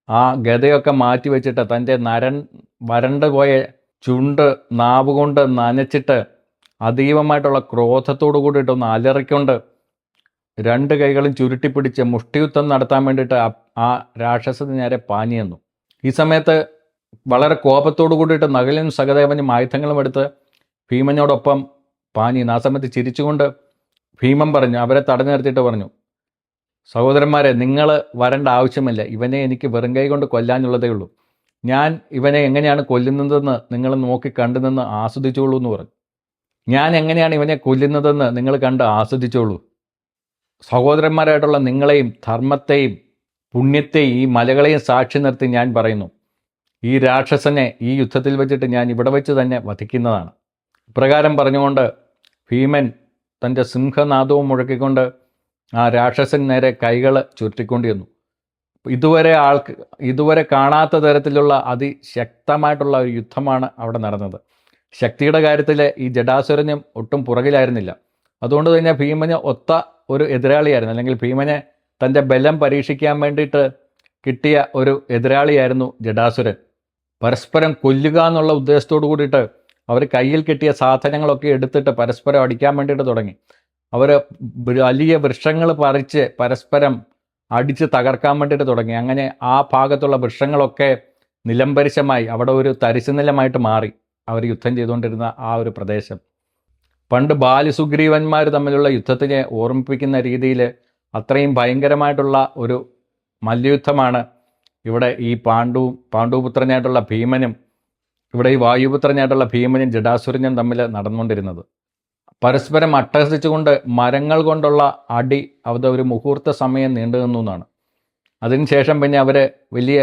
ആ ഗതയൊക്കെ മാറ്റി വെച്ചിട്ട് തന്റെ നരൻ വരണ്ട് പോയ ചുണ്ട് നാവ് കൊണ്ട് നനച്ചിട്ട് അതീവമായിട്ടുള്ള ക്രോധത്തോടു കൂടിയിട്ടൊന്ന് അലറിക്കൊണ്ട് രണ്ട് കൈകളും ചുരുട്ടിപ്പിടിച്ച് മുഷ്ടിയുദ്ധം നടത്താൻ വേണ്ടിയിട്ട് ആ- രാക്ഷസത്തിന് നേരെ പാഞ്ഞു നിന്നു ഈ സമയത്ത് വളരെ കോപത്തോടു കൂടിയിട്ട് നകലും സഹദേവനും ആയുധങ്ങളും എടുത്ത് ഭീമനോടൊപ്പം പാഞ്ഞു നിന്നു. ആ സമയത്ത് ചിരിച്ചുകൊണ്ട് ഭീമൻ പറഞ്ഞു അവരെ തടഞ്ഞു നിർത്തിയിട്ട് പറഞ്ഞു സഹോദരന്മാരെ നിങ്ങൾ വരേണ്ട ആവശ്യമില്ല. ഇവനെ എനിക്ക് വെറും കൈ കൊണ്ട് കൊല്ലാനുള്ളതേ ഉള്ളൂ. ഞാൻ ഇവനെ എങ്ങനെയാണ് കൊല്ലുന്നതെന്ന് നിങ്ങൾ നോക്കി കണ്ടു നിന്ന് ആസ്വദിച്ചോളൂ എന്ന് പറഞ്ഞു. ഞാൻ എങ്ങനെയാണ് ഇവനെ കൊല്ലുന്നതെന്ന് നിങ്ങൾ കണ്ട് ആസ്വദിച്ചോളൂ. സഹോദരന്മാരായിട്ടുള്ള നിങ്ങളെയും ധർമ്മത്തെയും പുണ്യത്തെയും ഈ മലകളെയും സാക്ഷി നിർത്തി ഞാൻ പറയുന്നു. ഈ രാക്ഷസനെ ഈ യുദ്ധത്തിൽ വെച്ചിട്ട് ഞാൻ ഇവിടെ വെച്ച് തന്നെ വധിക്കുന്നതാണ്. ഇപ്രകാരം പറഞ്ഞുകൊണ്ട് ഭീമൻ തന്റെ സിംഹനാദവും മുഴക്കിക്കൊണ്ട് ആ രാക്ഷസൻ നേരെ കൈകൾ ചുരുട്ടിക്കൊണ്ടിരുന്നു. ഇതുവരെ ആൾക്ക് ഇതുവരെ കാണാത്ത തരത്തിലുള്ള അതിശക്തമായിട്ടുള്ള ഒരു യുദ്ധമാണ് അവിടെ നടന്നത്. ശക്തിയുടെ കാര്യത്തിൽ ഈ ജഡാസുരനും ഒട്ടും പുറകിലായിരുന്നില്ല. അതുകൊണ്ട് തന്നെ ഭീമന് ഒത്ത ഒരു എതിരാളിയായിരുന്നു. അല്ലെങ്കിൽ ഭീമനെ തന്റെ ബലം പരീക്ഷിക്കാൻ വേണ്ടിയിട്ട് കിട്ടിയ ഒരു എതിരാളിയായിരുന്നു ജഡാസുരൻ. പരസ്പരം കൊല്ലുക എന്നുള്ള ഉദ്ദേശത്തോടു കൂടിയിട്ട് അവർ കയ്യിൽ കിട്ടിയ സാധനങ്ങളൊക്കെ എടുത്തിട്ട് പരസ്പരം അടിക്കാൻ വേണ്ടിയിട്ട് തുടങ്ങി. അവർ വലിയ വൃക്ഷങ്ങൾ പറിച്ച് പരസ്പരം അടിച്ച് തകർക്കാൻ വേണ്ടിയിട്ട് തുടങ്ങി. അങ്ങനെ ആ ഭാഗത്തുള്ള വൃക്ഷങ്ങളൊക്കെ നിലംപരിശമായി അവിടെ ഒരു തരിശു നിലമായിട്ട് മാറി അവർ യുദ്ധം ചെയ്തുകൊണ്ടിരുന്ന ആ ഒരു പ്രദേശം. പണ്ട് ബാലസുഗ്രീവന്മാർ തമ്മിലുള്ള യുദ്ധത്തിനെ ഓർമ്മിപ്പിക്കുന്ന രീതിയിൽ അത്രയും ഭയങ്കരമായിട്ടുള്ള ഒരു മല്ലയുദ്ധമാണ് ഇവിടെ ഈ പാണ്ഡു പാണ്ഡുപുത്രനായിട്ടുള്ള ഭീമനും ഇവിടെ ഈ വായുപുത്രനായിട്ടുള്ള ഭീമനും ജഡാസുരനും തമ്മിൽ നടന്നുകൊണ്ടിരുന്നത്. പരസ്പരം അട്ടഹസിച്ചുകൊണ്ട് മരങ്ങൾ കൊണ്ടുള്ള അടി അവിടെ ഒരു മുഹൂർത്ത സമയം നീണ്ടു നിന്നു എന്നാണ്. അതിനുശേഷം പിന്നെ അവർ വലിയ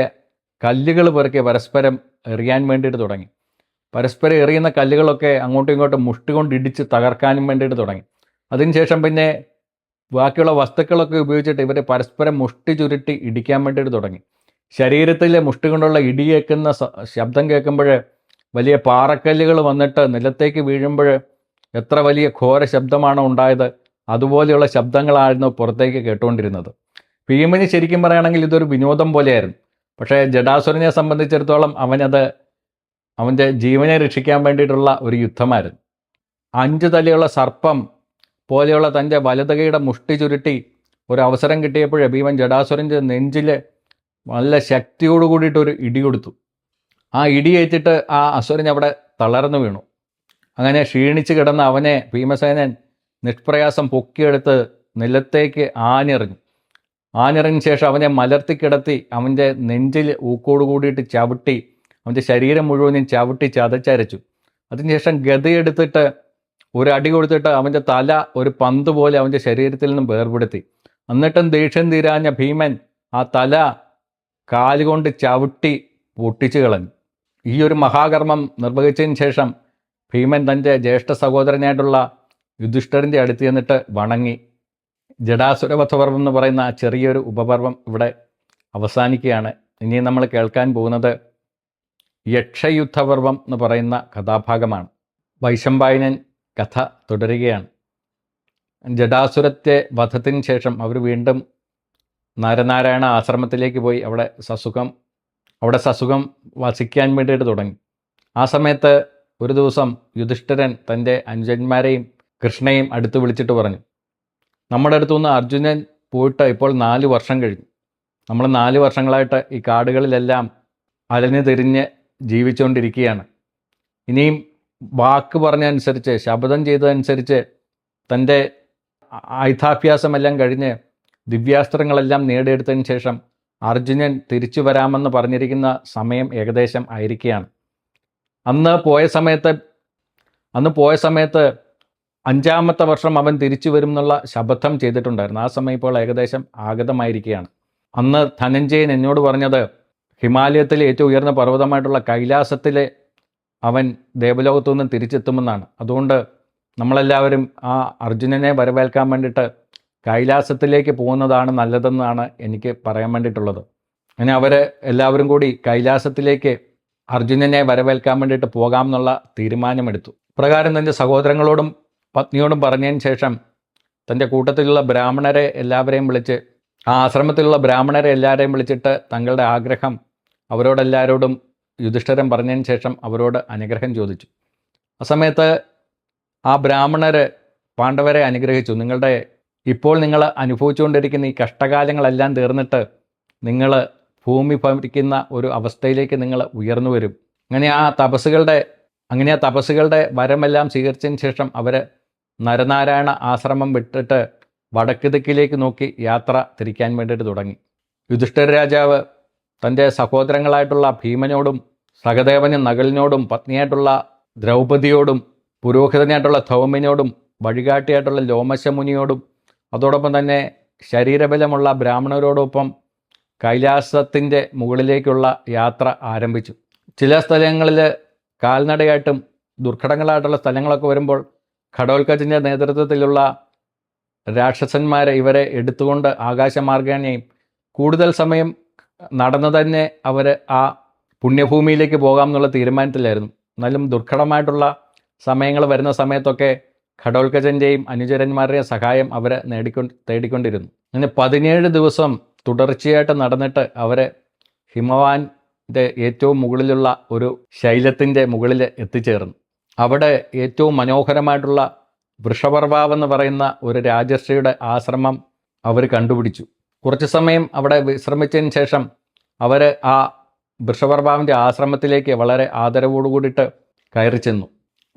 കല്ലുകൾ പെറുക്കി പരസ്പരം എറിയാൻ വേണ്ടിയിട്ട് തുടങ്ങി. പരസ്പരം എറിയുന്ന കല്ലുകളൊക്കെ അങ്ങോട്ടും ഇങ്ങോട്ടും മുഷ്ടി കൊണ്ട് ഇടിച്ച് തകർക്കാനും വേണ്ടിയിട്ട് തുടങ്ങി. അതിനുശേഷം പിന്നെ ബാക്കിയുള്ള വസ്തുക്കളൊക്കെ ഉപയോഗിച്ചിട്ട് ഇവർ പരസ്പരം മുഷ്ടി ചുരുട്ടി ഇടിക്കാൻ വേണ്ടിയിട്ട് തുടങ്ങി. ശരീരത്തിലെ മുഷ്ടി കൊണ്ടുള്ള ഇടി കേൾക്കുന്ന ശബ്ദം കേൾക്കുമ്പോൾ വലിയ പാറക്കല്ലുകൾ വന്നിട്ട് നിലത്തേക്ക് വീഴുമ്പോൾ എത്ര വലിയ ഘോര ശബ്ദമാണ് ഉണ്ടായത്. അതുപോലെയുള്ള ശബ്ദങ്ങളായിരുന്നു പുറത്തേക്ക് കേട്ടുകൊണ്ടിരുന്നത്. ഭീമന് ശരിക്കും പറയുകയാണെങ്കിൽ ഇതൊരു വിനോദം പോലെയായിരുന്നു. പക്ഷേ ജഡാസുരനെ സംബന്ധിച്ചിടത്തോളം അവനത് അവന്റെ ജീവനെ രക്ഷിക്കാൻ വേണ്ടിയിട്ടുള്ള ഒരു യുദ്ധമായിരുന്നു. അഞ്ചു തലയുള്ള സർപ്പം പോലെയുള്ള തന്റെ വലതുകൈയുടെ മുഷ്ടി ചുരുട്ടി ഒരു അവസരം കിട്ടിയപ്പോഴേ ഭീമൻ ജഡാസുരന്റെ നെഞ്ചിൽ നല്ല ശക്തിയോട് കൂടിയിട്ട് ഒരു ആ ഇടിയേറ്റിട്ട് ആ അസുരൻ അവിടെ തളർന്നു വീണു. അങ്ങനെ ക്ഷീണിച്ച് കിടന്ന അവനെ ഭീമസേനൻ നിഷ്പ്രയാസം പൊക്കിയെടുത്ത് നിലത്തേക്ക് ആഞ്ഞെറിഞ്ഞു ആഞ്ഞെറിഞ്ഞ ശേഷം അവനെ മലർത്തി കിടത്തി അവന്റെ നെഞ്ചിൽ ഊക്കോട് കൂടിയിട്ട് ചവിട്ടി അവന്റെ ശരീരം മുഴുവനും ചവിട്ടി ചതച്ചരച്ചു. അതിനുശേഷം ഗതയെടുത്തിട്ട് ഒരു അടി കൊടുത്തിട്ട് അവന്റെ തല ഒരു പന്ത് പോലെ അവന്റെ ശരീരത്തിൽ നിന്നും വേർപെടുത്തി. എന്നിട്ടും ദേഷ്യം തീരാഞ്ഞ ഭീമൻ ആ തല കാലുകൊണ്ട് ചവിട്ടി പൊട്ടിച്ചു കളഞ്ഞു. ഈ ഒരു മഹാകർമ്മം നിർവഹിച്ചതിന് ശേഷം ഭീമൻ തന്റെ ജ്യേഷ്ഠ സഹോദരനായിട്ടുള്ള യുധിഷ്ഠരന്റെ അടുത്ത് ചെന്നിട്ട് വണങ്ങി. ജഡാസുരവധപർവം എന്ന് പറയുന്ന ചെറിയൊരു ഉപപർവം ഇവിടെ അവസാനിക്കുകയാണ്. ഇനി നമ്മൾ കേൾക്കാൻ പോകുന്നത് യക്ഷയുദ്ധപർവം എന്ന് പറയുന്ന കഥാഭാഗമാണ്. വൈശമ്പായനൻ കഥ തുടരുകയാണ്. ജഡാസുരത്തെ വധത്തിന് ശേഷം അവർ വീണ്ടും നരനാരായണ ആശ്രമത്തിലേക്ക് പോയി. അവിടെ സസുഖം അവിടെ സസുഖം വസിക്കാൻ വേണ്ടിയിട്ട് തുടങ്ങി. ആ സമയത്ത് ഒരു ദിവസം യുധിഷ്ഠിരൻ തന്റെ അനുജന്മാരെയും കൃഷ്ണയും അടുത്ത് വിളിച്ചിട്ട് പറഞ്ഞു നമ്മുടെ അടുത്തുനിന്ന് അർജുനൻ പോയിട്ട് ഇപ്പോൾ നാല് വർഷം കഴിഞ്ഞു. നമ്മൾ നാല് വർഷങ്ങളായിട്ട് ഈ കാടുകളിലെല്ലാം അലഞ്ഞു തിരിഞ്ഞ് ജീവിച്ചുകൊണ്ടിരിക്കുകയാണ്. ഇനിയും വാക്ക് പറഞ്ഞനുസരിച്ച് ശബ്ദം ചെയ്തതനുസരിച്ച് തന്റെ ആയുധാഭ്യാസമെല്ലാം കഴിഞ്ഞ് ദിവ്യാസ്ത്രങ്ങളെല്ലാം നേടിയെടുത്തതിന് ശേഷം അർജുനൻ തിരിച്ചു വരാമെന്ന് പറഞ്ഞിരിക്കുന്ന സമയം ഏകദേശം ആയിരിക്കുകയാണ്. അന്ന് പോയ സമയത്ത് അന്ന് പോയ സമയത്ത് അഞ്ചാമത്തെ വർഷം അവൻ തിരിച്ചു വരും എന്നുള്ള ശബദ്ധം ചെയ്തിട്ടുണ്ടായിരുന്നു. ആ സമയം ഇപ്പോൾ ഏകദേശം ആഗതമായിരിക്കുകയാണ്. അന്ന് ധനഞ്ജയൻ എന്നോട് പറഞ്ഞത് ഹിമാലയത്തിലെ ഏറ്റവും ഉയർന്ന പർവതമായിട്ടുള്ള കൈലാസത്തിലെ അവൻ ദേവലോകത്തു നിന്ന് തിരിച്ചെത്തുമെന്നാണ്. അതുകൊണ്ട് നമ്മളെല്ലാവരും ആ അർജുനനെ വരവേൽക്കാൻ വേണ്ടിയിട്ട് കൈലാസത്തിലേക്ക് പോകുന്നതാണ് നല്ലതെന്നാണ് എനിക്ക് പറയാൻ വേണ്ടിയിട്ടുള്ളത്. അങ്ങനെ അവർ എല്ലാവരും കൂടി കൈലാസത്തിലേക്ക് അർജുനനെ വരവേൽക്കാൻ വേണ്ടിയിട്ട് പോകാം എന്നുള്ള തീരുമാനമെടുത്തു. പ്രകാരം തന്റെ സഹോദരങ്ങളോടും പത്നിയോടും പറഞ്ഞതിന് ശേഷം തന്റെ കൂട്ടത്തിലുള്ള ബ്രാഹ്മണരെ എല്ലാവരെയും വിളിച്ച് ആ ആശ്രമത്തിലുള്ള ബ്രാഹ്മണരെ എല്ലാവരെയും വിളിച്ചിട്ട് തങ്ങളുടെ ആഗ്രഹം അവരോടെല്ലാവരോടും യുധിഷ്ഠിരൻ പറഞ്ഞതിന് ശേഷം അവരോട് അനുഗ്രഹം ചോദിച്ചു. ആ സമയത്ത് ആ ബ്രാഹ്മണർ പാണ്ഡവരെ അനുഗ്രഹിച്ചു. നിങ്ങളുടെ ഇപ്പോൾ നിങ്ങൾ അനുഭവിച്ചുകൊണ്ടിരിക്കുന്ന ഈ കഷ്ടകാലങ്ങളെല്ലാം തീർന്നിട്ട് നിങ്ങൾ ഭൂമി ഭരിക്കുന്ന ഒരു അവസ്ഥയിലേക്ക് നിങ്ങൾ ഉയർന്നു വരും. അങ്ങനെ ആ തപസ്സുകളുടെ അങ്ങനെ ആ തപസ്സുകളുടെ വരമെല്ലാം സ്വീകരിച്ചതിന് ശേഷം അവർ നരനാരായണ ആശ്രമം വിട്ടിട്ട് വടക്ക് ദിക്കിലേക്ക് നോക്കി യാത്ര തിരിക്കാൻ വേണ്ടിയിട്ട് തുടങ്ങി. യുധിഷ്ഠിര രാജാവ് തന്റെ സഹോദരങ്ങളായിട്ടുള്ള ഭീമനോടും സഹദേവനും നകലിനോടും പത്നിയായിട്ടുള്ള ദ്രൗപതിയോടും പുരോഹിതനായിട്ടുള്ള ധൗമിനോടും വഴികാട്ടിയായിട്ടുള്ള ലോമശമുനിയോടും അതോടൊപ്പം തന്നെ ശരീരബലമുള്ള ബ്രാഹ്മണരോടൊപ്പം കൈലാസത്തിന്റെ മുകളിലേക്കുള്ള യാത്ര ആരംഭിച്ചു. ചില സ്ഥലങ്ങളിൽ കാൽനടയായിട്ടും ദുർഘടങ്ങളായിട്ടുള്ള സ്ഥലങ്ങളൊക്കെ വരുമ്പോൾ ഘടോൽക്കച്ചിന്റെ നേതൃത്വത്തിലുള്ള രാക്ഷസന്മാരെ ഇവരെ എടുത്തുകൊണ്ട് ആകാശമാർഗേണയും കൂടുതൽ സമയം നടന്നു തന്നെ അവർ ആ പുണ്യഭൂമിയിലേക്ക് പോകാം എന്നുള്ള തീരുമാനത്തിലായിരുന്നു. എന്നാലും ദുർഘടമായിട്ടുള്ള സമയങ്ങൾ വരുന്ന സമയത്തൊക്കെ ഘടോൽക്കജന്റെയും അനുചരന്മാരുടെയും സഹായം അവരെ നേടിക്കൊണ്ട് തേടിക്കൊണ്ടിരുന്നു. അങ്ങനെ പതിനേഴ് ദിവസം തുടർച്ചയായിട്ട് നടന്നിട്ട് അവരെ ഹിമവാന്റെ ഏറ്റവും മുകളിലുള്ള ഒരു ശൈലത്തിന്റെ മുകളിൽ എത്തിച്ചേർന്നു. അവിടെ ഏറ്റവും മനോഹരമായിട്ടുള്ള വൃഷപർവാവെന്ന് പറയുന്ന ഒരു രാജശ്രീയുടെ ആശ്രമം അവർ കണ്ടുപിടിച്ചു. കുറച്ച് സമയം അവിടെ വിശ്രമിച്ചതിന് ശേഷം അവർ ആ വൃഷപർവാവിന്റെ ആശ്രമത്തിലേക്ക് വളരെ ആദരവോടുകൂടിയിട്ട് കയറി ചെന്നു.